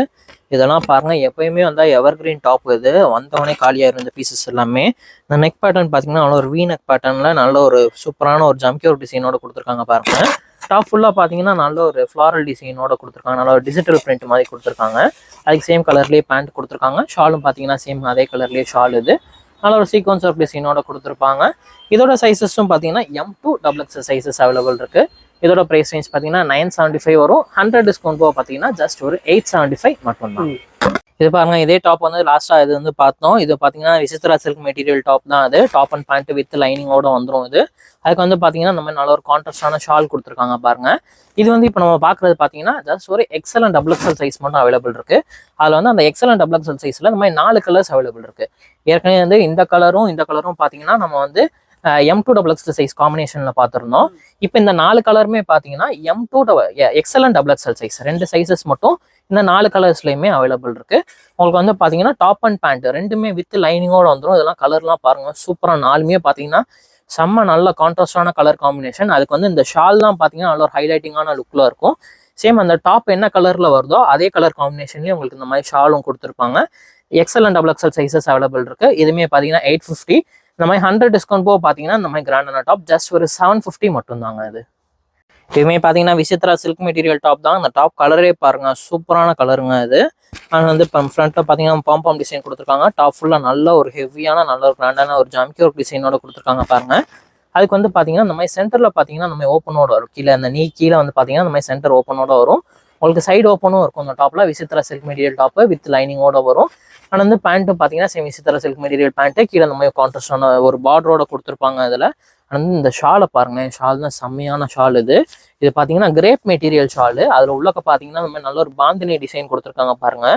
இதெல்லாம் பாருங்க எப்பயுமே வந்து எவர் கிரீன் டாப் இது வந்தவொடனே காலியாயிரும் இந்த பீசஸ் எல்லாமே. இந்த நெக் பேட்டர்ன் பார்த்தீங்கன்னா நல்ல ஒரு வீ நெக் பேட்டர்னில் நல்ல ஒரு சூப்பரான ஒரு ஜம்கியோர் டிசைனோட கொடுத்துருக்காங்க பாருங்க. டாப் ஃபுல்லாக பார்த்தீங்கன்னா நல்ல ஒரு ஃப்ளாரல் டிசைனோட கொடுத்துருக்காங்க. நல்ல ஒரு டிஜிட்டல் பிரிண்ட் மாதிரி கொடுத்துருக்காங்க. அதுக்கு சேம் கலர்லேயே பேண்ட் கொடுத்துருக்காங்க. ஷாலும் பார்த்தீங்கன்னா சேம் அதே கலர்லேயே ஷால் இது. நல்ல ஒரு சீக்வன்ஸ் ஆஃப் டிசைனோட கொடுத்துருப்பாங்க. இதோட சைஸஸும் பார்த்தீங்கன்னா M to double X sizes available இருக்குது இதோட ப்ரைஸ் ரேஞ்ச் பார்த்தீங்கன்னா நைன் செவன்ட்டி ஃபைவ் வரும். ஹண்ட்ரட் டிஸ்கவுண்ட் போக பார்த்தீங்கன்னா ஜஸ்ட் ஒரு எயிட் செவன்ட்டி ஃபைவ் மட்டும்தான். இது பாருங்க இதே டாப் வந்து லாஸ்ட்டாக இது வந்து பார்த்தோம். இது பார்த்தீங்கன்னா விசித்ரா சில்க் மெட்டீரியல் டாப் தான் அது. டாப் அண்ட் பேண்ட் வித் லைனிங்கோட வந்துடும் இது. அதுக்கு வந்து பார்த்தீங்கன்னா நம்ம நல்ல ஒரு கான்ட்ராஸ்டான ஷால் கொடுத்துருக்காங்க பாருங்க. இது வந்து இப்போ நம்ம பார்க்குறது பார்த்தீங்கன்னா ஜஸ்ட் ஒரு XL and double XL size மட்டும் அவைலபிள் இருக்கு. அதில் வந்து அந்த எக்ஸலன் டபுள் எக்ஸல் சைஸில் இந்த மாதிரி நாலு கலர்ஸ் அவைலபிள் இருக்கு. ஏற்கனவே வந்து இந்த கலரும் இந்த கலரும் பார்த்தீங்கன்னா நம்ம வந்து M to double XL size காம்பினேஷன்ல பார்த்துருந்தோம். இப்போ இந்த நாலு கலருமே பாத்தீங்கன்னா M to XL and double XL size ரெண்டு சைஸஸ் மட்டும் இந்த நாலு கலர்ஸ்லயுமே அவைலபிள் இருக்கு. உங்களுக்கு வந்து பாத்தீங்கன்னா டாப் அண்ட் பேண்ட் ரெண்டுமே வித் லைனிங்கோட வந்துடும் இதெல்லாம் கலர்லாம் பாருங்க சூப்பரா நாலுமே பாத்தீங்கன்னா செம்ம நல்ல கான்ட்ராஸ்டான கலர் காம்பினேஷன் அதுக்கு வந்து இந்த ஷால் தான் பாத்தீங்கன்னா நல்ல ஒரு ஹைலைட்டிங்கான லுக்ல இருக்கும். சேம் அந்த டாப் என்ன கலர்ல வருதோ அதே கலர் காம்பினேஷன்லயே உங்களுக்கு இந்த மாதிரி ஷாலும் கொடுத்துருப்பாங்க. XL and double XL sizes available இருக்கு. இதுவுமே பாத்தீங்கன்னா எயிட் ஃபிஃப்டி இந்த மாதிரி ஹண்ட்ரட் டிஸ்கவுண்ட் போக பார்த்தீங்கன்னா இந்த மாதிரி கிராண்டான டாப் ஜஸ்ட் ஒரு செவன் ஃபிஃப்டி மட்டும்தாங்க இது. இதுவுமே பார்த்தீங்கன்னா விசித்ரா சில்க் மெட்டீரியல் டாப் தான். அந்த டாப் கலரே பாருங்க சூப்பரான கலருங்க இது. அண்ட் வந்து இப்போ ஃப்ரண்ட்டில் பார்த்தீங்கன்னா பாம்பாம் டிசைன் கொடுத்துருக்காங்க. டாப் ஃபுல்லாக நல்ல ஒரு ஹெவியான நல்ல ஒரு கிராண்டான ஒரு ஜாம்கியோர் டிசைனோட கொடுத்துருக்காங்க பாருங்க. அதுக்கு வந்து பார்த்தீங்கன்னா இந்த மாதிரி சென்டரில் பார்த்தீங்கன்னா நம்ம ஓப்பனோட வரும். கீழே அந்த நீ கீழே வந்து பார்த்தீங்கன்னா இந்த மாதிரி சென்டர் ஓப்பனோட வரும். உங்களுக்கு சைடு ஓப்பனும் இருக்கும் அந்த டாப்பில் Vichitra silk material top with லைனிங்கோட வரும். அண்ட் வந்து பேண்ட்டும் பார்த்தீங்கன்னா same Vichitra silk material pant கீழே அந்த மாதிரி கான்ட்ராஸ்டான ஒரு பார்டரோட கொடுத்துருப்பாங்க அதில். வந்து இந்த ஷாலை பாருங்களேன் ஷால் தான் செம்மையான ஷால் இது. இது பார்த்தீங்கன்னா கிரேப் மெட்டீரியல் ஷாலு அதில் உள்ளக்க பார்த்தீங்கன்னா இந்த மாதிரி நல்ல ஒரு பாந்தினி டிசைன் கொடுத்துருக்காங்க பாருங்க.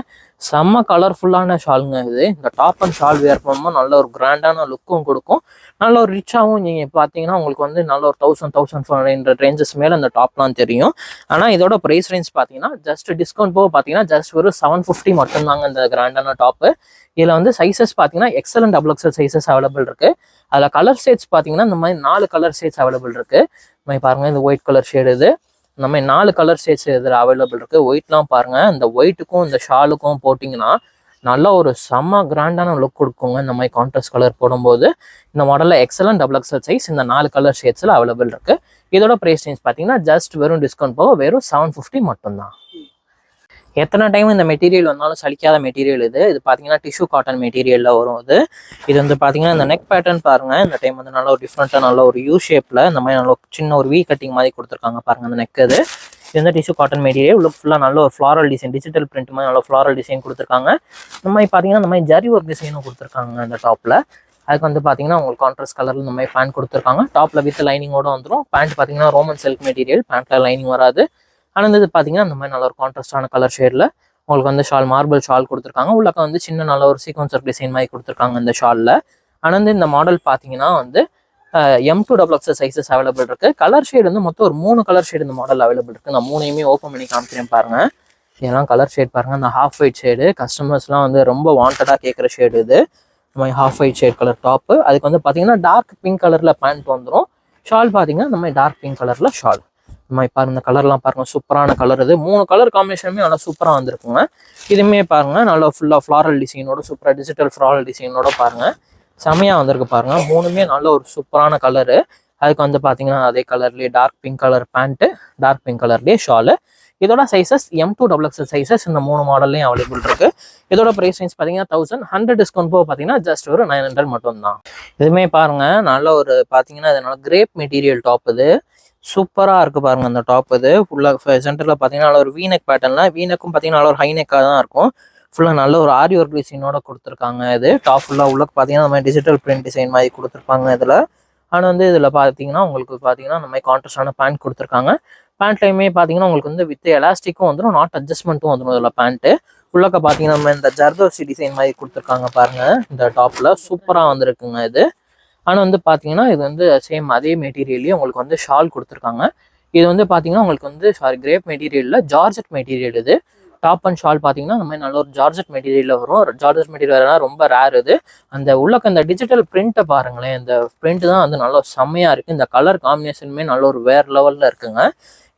செம்ம கலர்ஃபுல்லான ஷாலுங்க இது. இந்த டாப் அண்ட் ஷால் வேர் பண்ணும்போது நல்ல ஒரு கிராண்டான லுக்கும் கொடுக்கும். நல்ல ஒரு ரிச்சாகவும் நீங்கள் பார்த்தீங்கன்னா உங்களுக்கு வந்து நல்ல ஒரு thousand thousand five hundred ranges மேலே அந்த டாப்லாம் தெரியும். ஆனால் இதோட ப்ரைஸ் ரேஞ்ச் பார்த்தீங்கன்னா ஜஸ்ட் டிஸ்கவுண்ட் போக பார்த்தீங்கன்னா ஜஸ்ட் ஒரு செவன் ஃபிஃப்டி மட்டும்தாங்க இந்த கிராண்டான டாப்பு இதில் வந்து சைஸஸ் பார்த்தீங்கன்னா XL and double XL sizes available இருக்குது அதில் கலர் ஷேட்ஸ் பார்த்தீங்கன்னா இந்த மாதிரி நாலு கலர் ஷேட்ஸ் அவைலபிள் இருக்குது மாதிரி பாருங்க இந்த ஒயிட் கலர் ஷேடு இது. நம்ம நாலு கலர் ஷேட்ஸ் இதில் அவைலபிள் இருக்குது ஒயிட்லாம் பாருங்கள் இந்த ஒயிட்டுக்கும் இந்த ஷாலுக்கும் போட்டிங்கன்னா நல்லா ஒரு செம்ம கிராண்டான லுக் கொடுக்குங்க இந்த மாதிரி கான்ட்ராஸ்ட் கலர் போடும்போது. இந்த மாடலில் எக்ஸலன்ட் டபுள் எக்ஸல் சைஸ் இந்த நாலு கலர் ஷேட்ஸில் அவைலபிள் இருக்குது இதோட ப்ரைஸ் ரேஞ்ச் பார்த்தீங்கன்னா ஜஸ்ட் வெறும் டிஸ்கவுண்ட் போக வெறும் செவன் ஃபிஃப்டி மட்டும்தான். எத்தனை டைம் இந்த மெட்டீரியல் வந்தாலும் சலிக்காத மெட்டீரியல் இது. இது பார்த்தீங்கன்னா டிஷ்யூ காட்டன் மெட்டீரியலில் வரும் இது. இது வந்து பார்த்தீங்கன்னா இந்த நெக் பேட்டர்ன் பாருங்க. இந்த டைம் வந்து நல்ல ஒரு டிஃப்ரெண்ட்டாக நல்ல ஒரு யூ ஷேப்பில் இந்த மாதிரி நல்ல ஒரு சின்ன ஒரு வி கட்டிங் மாதிரி கொடுத்துருக்காங்க பாருங்க அந்த நெக் இது. இது வந்து டிஷ்யூ காட்டன் மெட்டீரியல் உள்ள ஃபுல்லாக நல்ல ஒரு ஃப்ளாரல் டிசைன் டிஜிட்டல் பிரிண்ட் மாதிரி நல்ல ஃப்ளாரல் டிசைன் கொடுத்துருக்காங்க. இந்த மாதிரி பார்த்தீங்கன்னா இந்த மாதிரி ஜரி ஒர்க் டிசைனும் கொடுத்துருக்காங்க அந்த டாப்பில் அதுக்கு வந்து பார்த்தீங்கன்னா உங்களுக்கு கான்ட்ராஸ்ட் கலரில் இந்த மாதிரி பேண்ட் கொடுத்துருக்காங்க. டாப்பில் வித் லைனிங்கோட வந்துடும் பேண்ட் பார்த்தீங்கன்னா ரோமன் சில்க் மெட்டீரியல் பேண்ட்டில் லைனிங் வராது. ஆனால் இது பார்த்தீங்கன்னா இந்த மாதிரி நல்ல ஒரு கான்ட்ராஸ்டான கலர் ஷேடில் உங்களுக்கு வந்து ஷால் மார்பிள் ஷால் கொடுத்துருக்காங்க. உள்ளக்க வந்து சின்ன நல்ல ஒரு சீக்வன்சர் டிசைன் மாதிரி கொடுத்துருக்காங்க இந்த ஷாலில் ஆனால் வந்து இந்த மாடல் பார்த்தீங்கன்னா வந்து M to double X sizes available இருக்கு. கலர் ஷேடு வந்து மொத்தம் ஒரு மூணு கலர் ஷேடு இந்த மாடல் அவைலபிள் இருக்கு. நான் மூணையுமே ஓப்பன் பண்ணி காமிக்கிறேன் பாருங்க. இதெல்லாம் கலர் ஷேட் பாருங்க. அந்த ஹாஃப் ஒயிட் ஷேடு கஸ்டமர்ஸ்லாம் வந்து ரொம்ப வாண்டடாக கேட்குற ஷேடு இது. இந்த மாதிரி half white shade colour top அதுக்கு வந்து பார்த்தீங்கன்னா டார்க் பிங்க் கலரில் பேண்ட் வந்துடும் ஷால் பார்த்தீங்கன்னா இந்த மாதிரி டார்க் பிங்க் கலரில் ஷால் இந்த மாதிரி பாருங்க இந்த கலர்லாம் பாருங்க சூப்பரான கலர் இது. மூணு கலர் காம்பினேஷனுமே நல்லா சூப்பராக வந்திருக்குங்க. இதுவுமே பாருங்க நல்லா ஃபுல்லாக ஃப்ளாரல் டிசைனோட சூப்பராக டிஜிட்டல் ஃப்ளாரல் டிசைனோட பாருங்க. செமையாக வந்திருக்கு பாருங்க. மூணுமே நல்ல ஒரு சூப்பரான கலரு அதுக்கு வந்து பார்த்தீங்கன்னா அதே கலர்லேயே dark pink colour pant dark pink கலர்லேயே ஷாலு இதோட sizes M to double XL sizes இந்த மூணு மாடல்லையும் அவைலபிள் இருக்கு. இதோட ப்ரைஸ் ரேஞ்ச் பார்த்தீங்கன்னா தௌசண்ட் ஹண்ட்ரட் டிஸ்கவுண்ட் போக பார்த்தீங்கன்னா ஜஸ்ட் ஒரு நைன் ஹண்ட்ரட் மட்டும் தான் இதுவுமே பாருங்க நல்ல ஒரு பார்த்தீங்கன்னா அதனால கிரேப் மெட்டீரியல் டாப் இது. சூப்பராக இருக்கு பாருங்க அந்த டாப் இது. ஃபுல்லாக சென்டரில் பார்த்தீங்கன்னா ஒரு வீனக் பேட்டர்னில் வீனக்கும் பார்த்தீங்கன்னா ஒரு ஹைனெக்காக தான் இருக்கும். ஃபுல்லாக நல்ல ஒரு ஆரி ஒர்க் டிசைனோட கொடுத்துருக்காங்க இது. டாப் ஃபுல்லாக உள்ள பார்த்தீங்கன்னா நம்ம மாதிரி டிஜிட்டல் பிரிண்ட் டிசைன் மாதிரி கொடுத்துருப்பாங்க இதில். ஆனால் வந்து இதில் பார்த்தீங்கன்னா உங்களுக்கு பார்த்தீங்கன்னா அந்த மாதிரி கான்ட்ரஸ்டான பேண்ட் கொடுத்துருக்காங்க. பேண்ட்லையுமே பார்த்தீங்கன்னா உங்களுக்கு வந்து வித் எலாஸ்டிக்கும் வந்துடும் நாட் அட்ஜஸ்ட்மெண்ட்டும் வந்துடும் இதில் பேண்ட்டு உள்ளக்க பார்த்தீங்கன்னா நம்ம இந்த ஜர்தோசி டிசைன் மாதிரி கொடுத்துருக்காங்க பாருங்க. இந்த டாப்பில் சூப்பராக வந்திருக்குங்க இது. ஆனால் வந்து பார்த்தீங்கன்னா இது வந்து சேம் அதே மெட்டீரியல்லையும் உங்களுக்கு வந்து ஷால் கொடுத்துருக்காங்க. இது வந்து பார்த்தீங்கன்னா உங்களுக்கு வந்து சாரி கிரேப் மெட்டீரியலில் ஜார்ஜெட் மெட்டீரியல் இது. டாப் அண்ட் ஷால் பார்த்தீங்கன்னா இந்த மாதிரி நல்ல ஒரு ஜார்ஜெட் மெட்டீரியலில் வரும். ஜார்ஜெட் மெட்டீரியல் ரொம்ப ரேர் இது. அந்த உள்ளக்க இந்த டிஜிட்டல் பிரிண்ட்டை பாருங்களேன். இந்த பிரிண்ட் தான் வந்து நல்ல செம்மையாக இருக்குது இந்த கலர் காம்பினேஷனுமே நல்ல ஒரு வேற லெவலில் இருக்குங்க.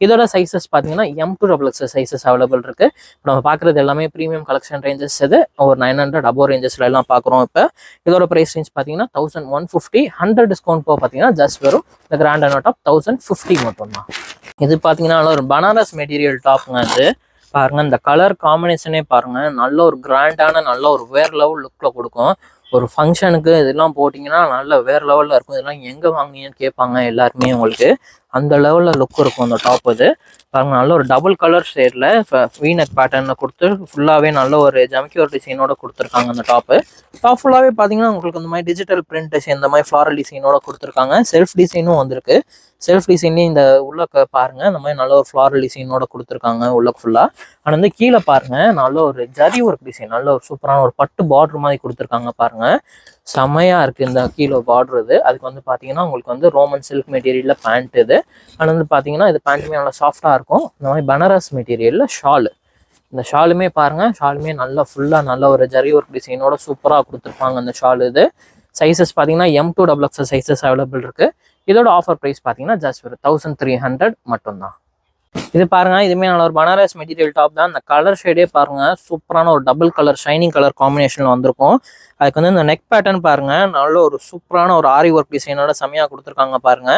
இதோட சைஸஸ் பார்த்தீங்கன்னா M to double X sizes available இருக்கு. நம்ம பார்க்குறது எல்லாமே ப்ரீமியம் கலெக்ஷன் ரேஞ்சஸ் இது. ஒரு நைன் ஹண்ட்ரட் அபோ ரேஞ்சஸ்ல எல்லாம் பார்க்குறோம் இப்போ. இதோட ப்ரைஸ் ரேஞ்ச் பார்த்தீங்கன்னா thousand one fifty hundred discount போக பார்த்தீங்கன்னா ஜஸ்ட் வரும் இந்த grand and off thousand fifty மட்டும் தான். இது பார்த்தீங்கன்னா ஒரு பனாரஸ் மெட்டீரியல் டாப்ங்க அது பாருங்க இந்த கலர் காம்பினேஷனே பாருங்க. நல்ல ஒரு கிராண்டான நல்ல ஒரு வேற லெவல் லுக்ல கொடுக்கும். ஒரு ஃபங்க்ஷனுக்கு இதெல்லாம் போட்டிங்கன்னா நல்ல வேற லெவலில் இருக்கும். இதெல்லாம் எங்கே வாங்கினீங்கன்னு கேட்பாங்க எல்லாருமே உங்களுக்கு. அந்த லெவலில் லுக் இருக்கும் அந்த டாப் இது. பாருங்க நல்ல ஒரு டபுள் கலர் ஷேடில் வீனக் பேட்டர்னில் கொடுத்து ஃபுல்லாகவே நல்ல ஒரு ஜம்கியூர் டிசைனோட கொடுத்துருக்காங்க அந்த டாப்பு டாப் ஃபுல்லாகவே பார்த்தீங்கன்னா உங்களுக்கு இந்த மாதிரி டிஜிட்டல் பிரிண்ட் டிசைன் இந்த மாதிரி ஃப்ளாரல் டிசைனோட கொடுத்துருக்காங்க. செல்ஃப் டிசைனும் வந்திருக்கு. செல்ஃப் டிசைன்லேயும் இந்த உள்ள பாருங்க இந்த மாதிரி நல்ல ஒரு ஃப்ளாரல் டிசைனோட கொடுத்துருக்காங்க உள்ள ஃபுல்லாக ஆனால் வந்து கீழே பாருங்க நல்ல ஒரு ஜரி ஒர்க் டிசைன் நல்ல ஒரு சூப்பரான ஒரு பட்டு பார்டர் மாதிரி கொடுத்துருக்காங்க பாருங்க. செம்மையாக இருக்குது இந்த கீழே பாடுறது அதுக்கு வந்து பார்த்தீங்கன்னா உங்களுக்கு வந்து ரோமன் சில்க் மெட்டீரியலில் பேண்ட் இது. ஆனால் வந்து பார்த்தீங்கன்னா இது பேண்ட்டுமே நல்லா சாஃப்டாக இருக்கும். இந்த மாதிரி பனாரஸ் மெட்டீரியலில் ஷாலு இந்த ஷாலுமே பாருங்கள் ஷாலுமே நல்லா ஃபுல்லாக நல்ல ஒரு ஜரி ஒர்க் டிசைனோட சூப்பராக கொடுத்துருப்பாங்க அந்த ஷால் இது. சைஸஸ் பார்த்தீங்கன்னா M to double X sizes available இருக்குது இதோட ஆஃபர் ப்ரைஸ் பார்த்தீங்கன்னா ஜஸ்ட் ஒரு தௌசண்ட் த்ரீ ஹண்ட்ரட் மட்டும்தான். இது பாருங்க இதுமே நல்ல ஒரு பனாரஸ் மெட்டீரியல் டாப் தான். அந்த கலர் ஷேடே பாருங்க சூப்பரான ஒரு டபுள் கலர் ஷைனிங் கலர் காம்பினேஷன்ல வந்திருக்கும். அதுக்கு வந்து இந்த நெக் பேட்டர்ன் பாருங்க நல்ல ஒரு சூப்பரான ஒரு ஆரி ஒர்க் டிசைனோட செமையா கொடுத்துருக்காங்க பாருங்க.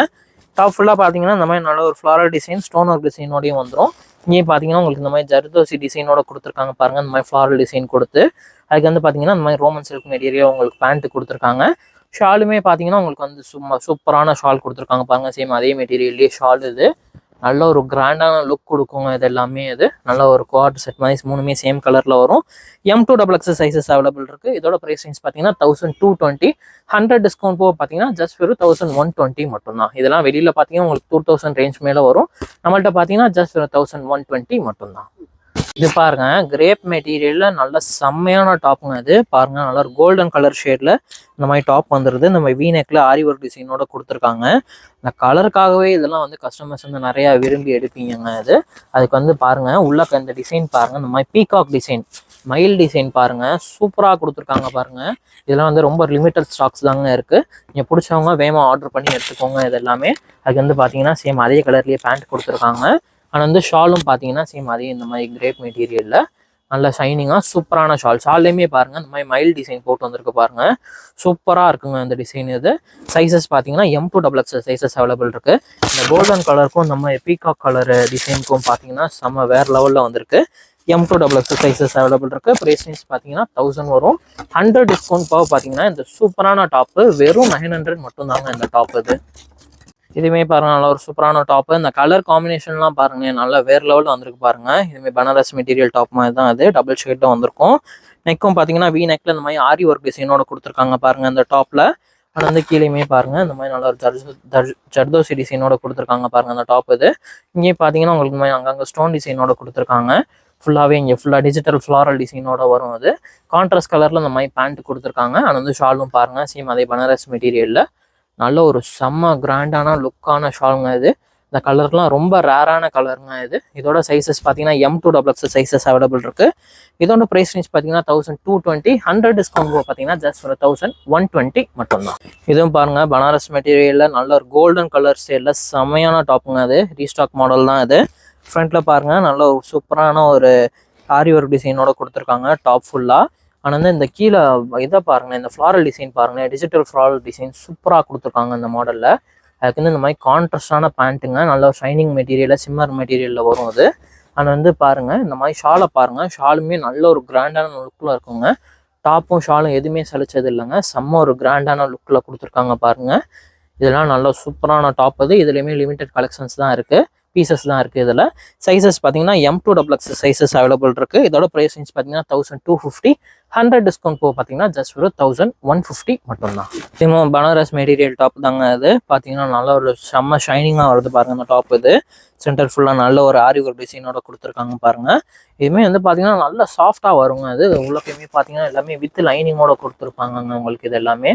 டாப் ஃபுல்லாக பார்த்தீங்கன்னா இந்த மாதிரி நல்ல ஒரு ஃப்ளாரல் டிசைன் ஸ்டோன் ஒர்க் டிசைனோடையும் வந்துடும் இங்கேயும் பார்த்தீங்கன்னா உங்களுக்கு இந்த மாதிரி ஜர்தோசி டிசைனோட கொடுத்துருக்காங்க பாருங்க இந்த மாதிரி ஃப்ளாரல் டிசைன் கொடுத்து. அதுக்கு வந்து பார்த்தீங்கன்னா இந்த மாதிரி ரோமன் சில்க் மெட்டீரியல் உங்களுக்கு பேண்ட் கொடுத்துருக்காங்க. ஷாலுமே பார்த்தீங்கன்னா உங்களுக்கு வந்து சும்மா சூப்பரான ஷால் கொடுத்துருக்காங்க பாருங்க சேம் அதே மெட்டீரியல்லே ஷால் இது. நல்ல ஒரு கிராண்டான லுக் கொடுக்குங்க இது எல்லாமே. இது நல்ல ஒரு குவாட் செட் மாதிரி மூணுமே சேம் கலரில் வரும். M to double X sizes available இருக்குது இதோட ப்ரைஸ் ரேஞ்ச் பார்த்தீங்கன்னா thousand two twenty hundred discount போக பார்த்தீங்கன்னா ஜஸ்ட் வெறும் தௌசண்ட் ஒன் டுவெண்ட்டி மட்டும்தான். இதெல்லாம் வெளியில் பார்த்தீங்கன்னா உங்களுக்கு டூ தௌசண்ட் ரேஞ்ச் மேலே வரும். நம்மள்ட்ட பார்த்தீங்கன்னா ஜஸ்ட் வெறும் தௌசண்ட் ஒன் டுவெண்ட்டி மட்டும்தான். இது பாருங்க கிரேப் மெட்டீரியல்ல நல்ல செம்மையான டாப்புங்க அது. பாருங்க நல்லா கோல்டன் கலர் ஷேட்ல இந்த மாதிரி டாப் வந்துருது. இந்த மாதிரி வீநெக்ல ஆரி ஒர்க் டிசைனோட கொடுத்துருக்காங்க. இந்த கலருக்காகவே இதெல்லாம் வந்து கஸ்டமர்ஸ் வந்து நிறைய விரும்பி எடுப்பீங்கங்க அது. அதுக்கு வந்து பாருங்க உள்ள இந்த டிசைன் பாருங்க இந்த மாதிரி பீகாக் டிசைன் மயில் டிசைன் பாருங்க சூப்பராக கொடுத்துருக்காங்க பாருங்க. இதெல்லாம் வந்து ரொம்ப லிமிட்டட் ஸ்டாக்ஸ் தாங்க இருக்கு. நீங்க பிடிச்சவங்க வேகமாக ஆர்டர் பண்ணி எடுத்துக்கோங்க இது எல்லாமே அதுக்கு வந்து பார்த்தீங்கன்னா சேம் அதே கலர்லயே பேண்ட் கொடுத்துருக்காங்க. ஆனால் வந்து ஷாலும் பார்த்தீங்கன்னா சேம் அதே இந்த மாதிரி கிரேப் மெட்டீரியலில் நல்ல ஷைனிங்காக சூப்பரான ஷால். ஷால்லையுமே பாருங்க இந்த மாதிரி மைல் டிசைன் போட்டு வந்திருக்கு பாருங்கள் சூப்பராக இருக்குங்க இந்த டிசைன் இது. சைஸஸ் பார்த்தீங்கன்னா M to double X sizes available இருக்குது இந்த கோல்டன் கலருக்கும் நம்ம பீகாக் கலர் டிசைனுக்கும் பார்த்தீங்கன்னா செம்ம வேறு லெவலில் வந்திருக்கு. M to double X sizes available இருக்குது ப்ரைஸ் ரேஞ்ச் பார்த்தீங்கன்னா தௌசண்ட் வரும். ஹண்ட்ரட் டிஸ்கவுண்ட் போக பார்த்தீங்கன்னா இந்த சூப்பரான டாப்பு வெறும் நைன் ஹண்ட்ரட் மட்டும் தாங்க இந்த டாப் இது. இதுவுமே பாருங்க நல்ல ஒரு சூப்பரான டாப்பு இந்த கலர் காம்பினேஷன்லாம் பாருங்க நல்லா வேற லெவலில் வந்திருக்கு பாருங்க. இதுவுமே பனாரஸ் மெட்டீரியல் டாப் மாதிரி தான் அது டபுள் ஷேர்ட்டும் வந்திருக்கும். நெக்கும் பார்த்தீங்கன்னா வி நெக்ல இந்த மாதிரி ஆரி ஒர்க் டிசைனோட கொடுத்துருக்காங்க பாருங்க இந்த டாப்ல ஆனால் வந்து கீழேயுமே பாருங்க இந்த மாதிரி நல்ல ஒரு ஜர்ஜு ஜர்தோசி டிசைனோட கொடுத்துருக்காங்க பாருங்க அந்த டாப் இது. இங்கேயும் பார்த்தீங்கன்னா உங்களுக்கு மாதிரி அங்கங்கே ஸ்டோன் டிசைனோட கொடுத்துருக்காங்க. ஃபுல்லாகவே இங்கே ஃபுல்லாக டிஜிட்டல் ஃப்ளாரல் டிசைனோட வரும் அது. கான்ட்ராஸ்ட் கலரில் இந்த மாதிரி பேண்ட் கொடுத்துருக்காங்க. ஆனால் வந்து ஷாலும் பாருங்க சேம் அதே பனாரஸ் மெட்டீரியலில் நல்ல ஒரு செம்ம கிராண்டான லுக்கான ஷாலுங்க இது. இந்த கலர்லாம் ரொம்ப ரேரான கலருங்க இது. இதோட சைஸஸ் பார்த்தீங்கன்னா M to double X sizes available இருக்கு. இதோட ப்ரைஸ் ரேஞ்ச் பார்த்தீங்கன்னா thousand two twenty hundred discount பார்த்தீங்கன்னா ஜஸ்ட் ஒரு தௌசண்ட் ஒன் டுவெண்ட்டி மட்டும்தான். இதுவும் பாருங்க பனாரஸ் மெட்டீரியலில் நல்ல ஒரு கோல்டன் கலர் ஸ்டைலில் செமையான டாப்புங்க அது ரீஸ்டாக் மாடல் தான் இது. ஃப்ரண்ட்ல பாருங்க நல்ல ஒரு சூப்பரான ஒரு ஆரி ஒர்க் டிசைனோட கொடுத்துருக்காங்க டாப் ஃபுல்லாக ஆனால் வந்து இந்த கீழே இதை பாருங்க இந்த ஃப்ளாரல் டிசைன் பாருங்க டிஜிட்டல் ஃப்ளாரல் டிசைன் சூப்பராக கொடுத்துருக்காங்க இந்த மாடலில் அதுக்கு வந்து இந்த மாதிரி கான்ட்ராஸ்டான பேண்ட்டுங்க நல்ல ஷைனிங் மெட்டீரியலில் சிம்மர் மெட்டீரியலில் வரும் அது. ஆனால் வந்து பாருங்க இந்த மாதிரி ஷாலை பாருங்கள் ஷாலுமே நல்ல ஒரு கிராண்டான லுக்கில் இருக்குங்க. டாப்பும் ஷாலும் எதுவுமே சலிச்சது இல்லைங்க. செம்ம ஒரு கிராண்டான லுக்கில் கொடுத்துருக்காங்க பாருங்க. இதெல்லாம் நல்ல சூப்பரான டாப் அது. இதுலேயுமே லிமிடெட் கலெக்ஷன்ஸ் தான் இருக்குது பீசஸ் தான் இருக்குது இதில். சைஸஸ் பார்த்தீங்கன்னா M to double X sizes available இருக்கு. இதோட ப்ரைஸ் ரேஞ்ச் பார்த்தீங்கன்னா thousand two fifty hundred discount போக பார்த்தீங்கன்னா ஜஸ்ட் ஒரு தௌசண்ட் ஒன் ஃபிஃப்டி மட்டும்தான். திரும்ப பனாரஸ் மெட்டீரியல் டாப் தாங்க அது பார்த்தீங்கன்னா நல்ல ஒரு செம்ம ஷைனிங்காக வருது பாருங்க அந்த டாப் இது. சென்டர் ஃபுல்லாக நல்ல ஒரு ஆரி ஒரு டிசைனோட கொடுத்துருக்காங்க பாருங்க. இதுவுமே வந்து பார்த்தீங்கன்னா நல்ல சாஃப்டாக வருங்க அது உள்ளப்பயுமே பார்த்தீங்கன்னா எல்லாமே வித் லைனிங்கோட கொடுத்துருப்பாங்க உங்களுக்கு இது எல்லாமே.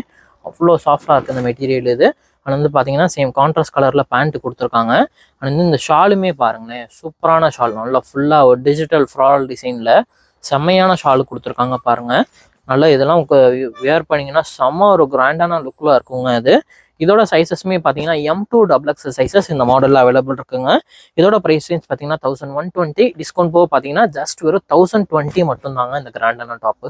அவ்வளோ சாஃப்டாக இருக்குது இந்த மெட்டீரியல் இது. ஆனால் வந்து பார்த்தீங்கன்னா சேம் கான்ட்ராஸ்ட் கலரில் பேண்ட் கொடுத்துருக்காங்க. அண்ட் வந்து இந்த ஷாலுமே பாருங்களேன் சூப்பரான ஷால். நல்லா ஃபுல்லாக ஒரு டிஜிட்டல் ஃப்ளாரல் டிசைனில் செம்மையான ஷால் கொடுத்துருக்காங்க பாருங்க. நல்லா இதெல்லாம் வேர் பண்ணிங்கன்னா செம்ம ஒரு கிராண்டான லுக்கில் இருக்குங்க இது. இதோட சைஸஸ்மே பார்த்தீங்கன்னா M to double X sizes இந்த மாடலில் அவைலபிள் இருக்குங்க. இதோட ப்ரைஸ் ரேஞ்ச் பார்த்தீங்கன்னா தௌசண்ட் ஒன் டுவெண்ட்டி டிஸ்கவுண்ட் போக பார்த்தீங்கன்னா ஜஸ்ட் வெறும் தௌசண்ட் டுவெண்ட்டி மட்டும் தாங்க இந்த கிராண்டான top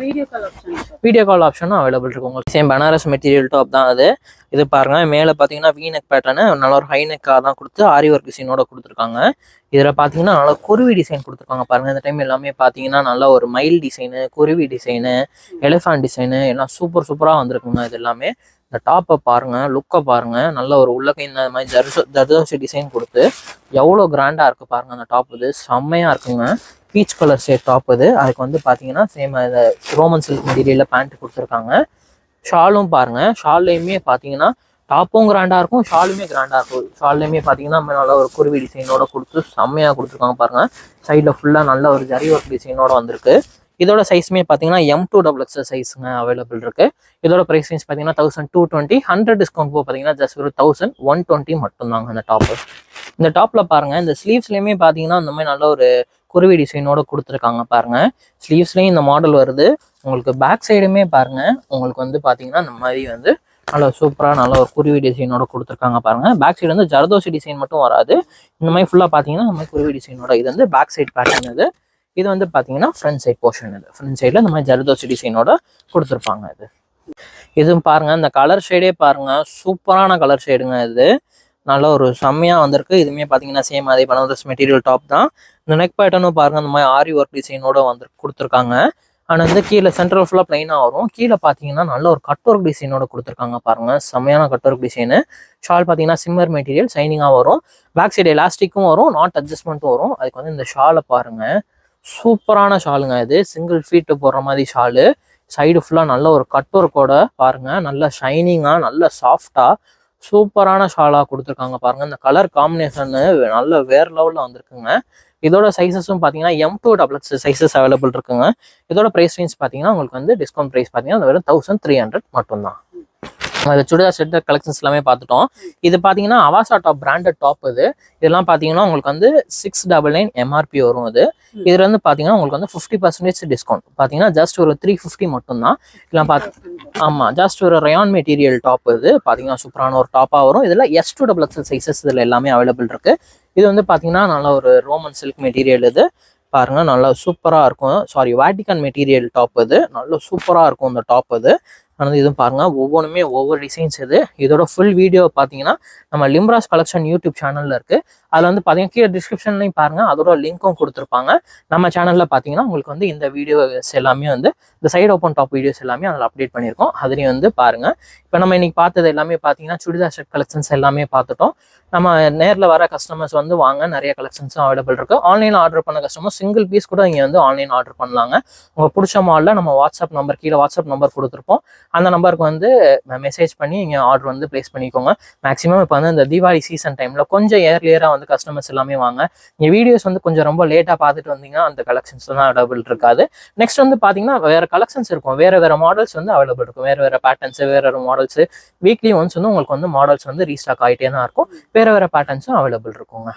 video call option video call ஆப்ஷனும் அவைலபிள் இருக்கு உங்களுக்கு. சேம் பனாரஸ் மெட்டீரியல் டாப் தான் அது. இது பாருங்க மேலே பார்த்தீங்கன்னா வீனெக் பேட்டர்னு நல்ல ஒரு ஹை நெக்காக தான் கொடுத்து ஆரி ஒர்க் டிசைனோட கொடுத்துருக்காங்க. இதில் பார்த்தீங்கன்னா நல்லா குருவி டிசைன் கொடுத்துருக்காங்க பாருங்க. இந்த டைம் எல்லாமே பார்த்தீங்கன்னா நல்லா ஒரு மயில் டிசைனு குருவி டிசைனு எலிஃபண்ட் டிசைனு எல்லாம் சூப்பர் சூப்பராக வந்திருக்குங்க இது எல்லாமே. இந்த டாப்பை பாருங்கள் லுக்கை பாருங்கள் நல்ல ஒரு உள்ளக்கை இந்த மாதிரி ஜர்சோ ஜர்தோசி டிசைன் கொடுத்து எவ்வளோ கிராண்டாக இருக்குது பாருங்கள் அந்த டாப் இது. செம்மையாக இருக்குங்க. பீச் கலர் ஷேட் டாப் இது. அதுக்கு வந்து பார்த்தீங்கன்னா சேம் இந்த ரோமன் சில்க் மெட்டீரியலில் பேண்ட் கொடுத்துருக்காங்க. ஷாலும் பாருங்க. ஷால்லையுமே பார்த்தீங்கன்னா டாப்பும் கிராண்டாக இருக்கும் ஷாலுமே கிராண்டாக இருக்கும். ஷால்லையுமே பார்த்தீங்கன்னா நம்ம நல்ல ஒரு குருவி டிசைனோட கொடுத்து செம்மையாக கொடுத்துருக்காங்க பாருங்கள் சைடில் ஃபுல்லாக நல்ல ஒரு ஜரி ஒர்க் டிசைனோட வந்திருக்கு. இதோட சைஸுமே பார்த்தீங்கன்னா எம் டூ டபுள் எக்ஸ் சைஸுங்க அவைலபிள் இருக்கு. இதோட ப்ரைஸ் ரேஞ்ச் பார்த்தீங்கன்னா thousand two twenty hundred discount போக பார்த்தீங்கன்னா ஜஸ்ட் ஒரு தௌசண்ட் ஒன் டுவெண்ட்டி மட்டும்தாங்க அந்த டாப்பு இந்த டாப்பில் பாருங்க இந்த ஸ்லீவ்ஸ்லையுமே பார்த்தீங்கன்னா அந்த மாதிரி நல்ல ஒரு குருவி டிசைனோட கொடுத்துருக்காங்க பாருங்க. ஸ்லீவ்ஸ்லேயும் இந்த மாடல் வருது. உங்களுக்கு பேக் சைடுமே பாருங்க உங்களுக்கு வந்து பார்த்தீங்கன்னா இந்த மாதிரி வந்து நல்லா சூப்பராக நல்ல ஒரு குருவி டிசைனோட கொடுத்துருக்காங்க பாருங்க. பேக் சைடு வந்து ஜரதோசி டிசைன் மட்டும் வராது. இந்த மாதிரி ஃபுல்லாக பார்த்தீங்கன்னா இந்த மாதிரி குருவி டிசைனோட இது வந்து பேக் சைடு பேட்டர்ன் இது. இது வந்து பார்த்தீங்கன்னா ஃப்ரண்ட் சைட் போர்ஷன் இது. ஃப்ரண்ட் சைடில் இந்த மாதிரி ஜர்தோசி டிசைனோட கொடுத்துருப்பாங்க இது. இதுவும் பாருங்க இந்த கலர் ஷேடே பாருங்க. சூப்பரான கலர் ஷேடுங்க இது. நல்ல ஒரு செம்மையா வந்திருக்கு. இதுவுமே பார்த்தீங்கன்னா சேம் அதே பனாரஸ் மெட்டீரியல் டாப் தான். இந்த நெக் பேட்டர்னும் பாருங்க இந்த மாதிரி ஆரி ஒர்க் டிசைனோட வந்து கொடுத்துருக்காங்க. ஆனால் வந்து கீழே சென்ட்ரல் ஃபுல்லாக ப்ளைனாக வரும். கீழே பார்த்தீங்கன்னா நல்ல ஒரு கட் ஒர்க் டிசைனோட கொடுத்துருக்காங்க பாருங்க. செம்மையான கட் ஒர்க் டிசைனு ஷால் பார்த்தீங்கன்னா சிம்மர் மெட்டீரியல் சைனிங்காக வரும். பேக் சைடு எலாஸ்டிக்கும் வரும். நாட் அட்ஜஸ்ட்மெண்ட்டும் வரும். அதுக்கு வந்து இந்த ஷாலை பாருங்க. சூப்பரான ஷாலுங்க இது. சிங்கிள் ஃபீட்டு போடுற மாதிரி ஷாலு. சைடு ஃபுல்லாக நல்ல ஒரு கட் ஒர்க்கோட பாருங்க. நல்ல ஷைனிங்காக நல்ல சாஃப்டாக சூப்பரான ஷாலாக கொடுத்துருக்காங்க பாருங்க. இந்த கலர் காம்பினேஷன்னு நல்ல வேற லெவலில் வந்திருக்குங்க. இதோட சைஸஸும் பார்த்தீங்கன்னா M to double sizes available இருக்குங்க. இதோட ப்ரைஸ் ரேஞ்ச் பார்த்தீங்கன்னா உங்களுக்கு வந்து டிஸ்கவுண்ட் ப்ரைஸ் பார்த்தீங்கன்னா வெறும் தௌசண்ட் த்ரீ ஹண்ட்ரட் மட்டும்தான். அது சுடிதார் செட் கலெக்ஷன்ஸ் எல்லாமே பார்த்துட்டோம். இது பார்த்தீங்கன்னா அவாசா டாப் பிராண்டட் டாப் இது. இதெல்லாம் பார்த்தீங்கன்னா உங்களுக்கு வந்து சிக்ஸ் டபுள் நைன் எம்ஆர்பி வரும் இது இதுல வந்து பார்த்தீங்கன்னா உங்களுக்கு வந்து ஃபிஃப்டி பர்சன்டேஜ் டிஸ்கவுண்ட் பார்த்தீங்கன்னா ஜஸ்ட் ஒரு த்ரீ ஃபிஃப்டி மட்டும்தான். இதெல்லாம் பார்த்து ஆமாம் ஜஸ்ட் ஒரு ரயான் மெட்டீரியல் டாப் இது. பார்த்தீங்கன்னா சூப்பரான ஒரு டாப்பாக வரும். இதில் S to double XL sizes இதில் எல்லாமே அவைலபிள் இருக்கு. இது வந்து பார்த்தீங்கன்னா நல்ல ஒரு ரோமன் சில்க் மெட்டீரியல் இது. பாருங்க நல்லா சூப்பராக இருக்கும். சாரி வாட்டிகன் மெட்டீரியல் டாப் இது. நல்ல சூப்பராக இருக்கும் இந்த டாப் இது. ஆனால் இதுவும் பாருங்க. ஒவ்வொன்றுமே ஒவ்வொரு டிசைன்ஸ் இது. இதோட ஃபுல் வீடியோ பார்த்தீங்கன்னா நம்ம லிம்ராஸ் கலெக்ஷன் யூடியூப் சேனல்ல இருக்கு. அதில் வந்து பார்த்தீங்கன்னா கீழே டிஸ்கிரிப்ஷன்லையும் பாருங்க. அதோட லிங்க்கும் கொடுத்துருப்பாங்க. நம்ம சேனல்ல பார்த்தீங்கன்னா உங்களுக்கு வந்து இந்த வீடியோஸ் எல்லாமே வந்து இந்த சைடு ஓப்பன் டாப் வீடியோஸ் எல்லாமே அதில் அப்டேட் பண்ணியிருக்கோம். அதுலேயும் வந்து பாருங்க. இப்போ நம்ம இன்னைக்கு பார்த்தது எல்லாமே பார்த்தீங்கன்னா சுடிதார் ஷர்ட் கலெக்ஷன்ஸ் எல்லாமே பார்த்துட்டோம். நம்ம நேரில் வர கஸ்டமர்ஸ் வந்து வாங்க. நிறைய கலெக்ஷன்ஸும் அவைலபிள் இருக்கு. ஆன்லைனில் ஆர்டர் பண்ண கஸ்டமர் சிங்கிள் பீஸ் கூட இங்கே வந்து ஆன்லைன் ஆர்டர் பண்ணலாங்க. உங்களுக்கு பிடிச்ச மாலில் நம்ம வாட்ஸ்அப் நம்பர் கீழே வாட்ஸ்அப் நம்பர் கொடுத்துருப்போம். அந்த நம்பருக்கு வந்து மெசேஜ் பண்ணி இங்கே ஆர்டர் வந்து ப்ளேஸ் பண்ணிக்கோங்க. மேக்ஸிமம் இப்போ வந்து இந்த தீபாவளி சீசன் டைமில் கொஞ்சம் ஏர்லியராக வந்து கஸ்டமர்ஸ் எல்லாமே வாங்க. இங்கே வீடியோஸ் வந்து கொஞ்சம் ரொம்ப லேட்டாக பார்த்துட்டு வந்தீங்கன்னா அந்த கலெக்ஷன்ஸ் தான் அவைலபிள் இருக்காது. நெக்ஸ்ட் வந்து பார்த்தீங்கன்னா வேறு கலெக்ஷன்ஸ் இருக்கும். வேறு வேறு மாடல்ஸ் வந்து அவைலபிள் இருக்கும். வேறு வேறு பேட்டர்ன்ஸு வேறு வேறு மாடல்ஸ் வீக்லி ஒன்ஸ் வந்து உங்களுக்கு வந்து மாடல்ஸ் வந்து ரீஸ்டாக் ஆகிட்டே தான் இருக்கும். வேறு வேறு பேட்டர்ன்ஸும் அவைலபிள் இருக்குங்க.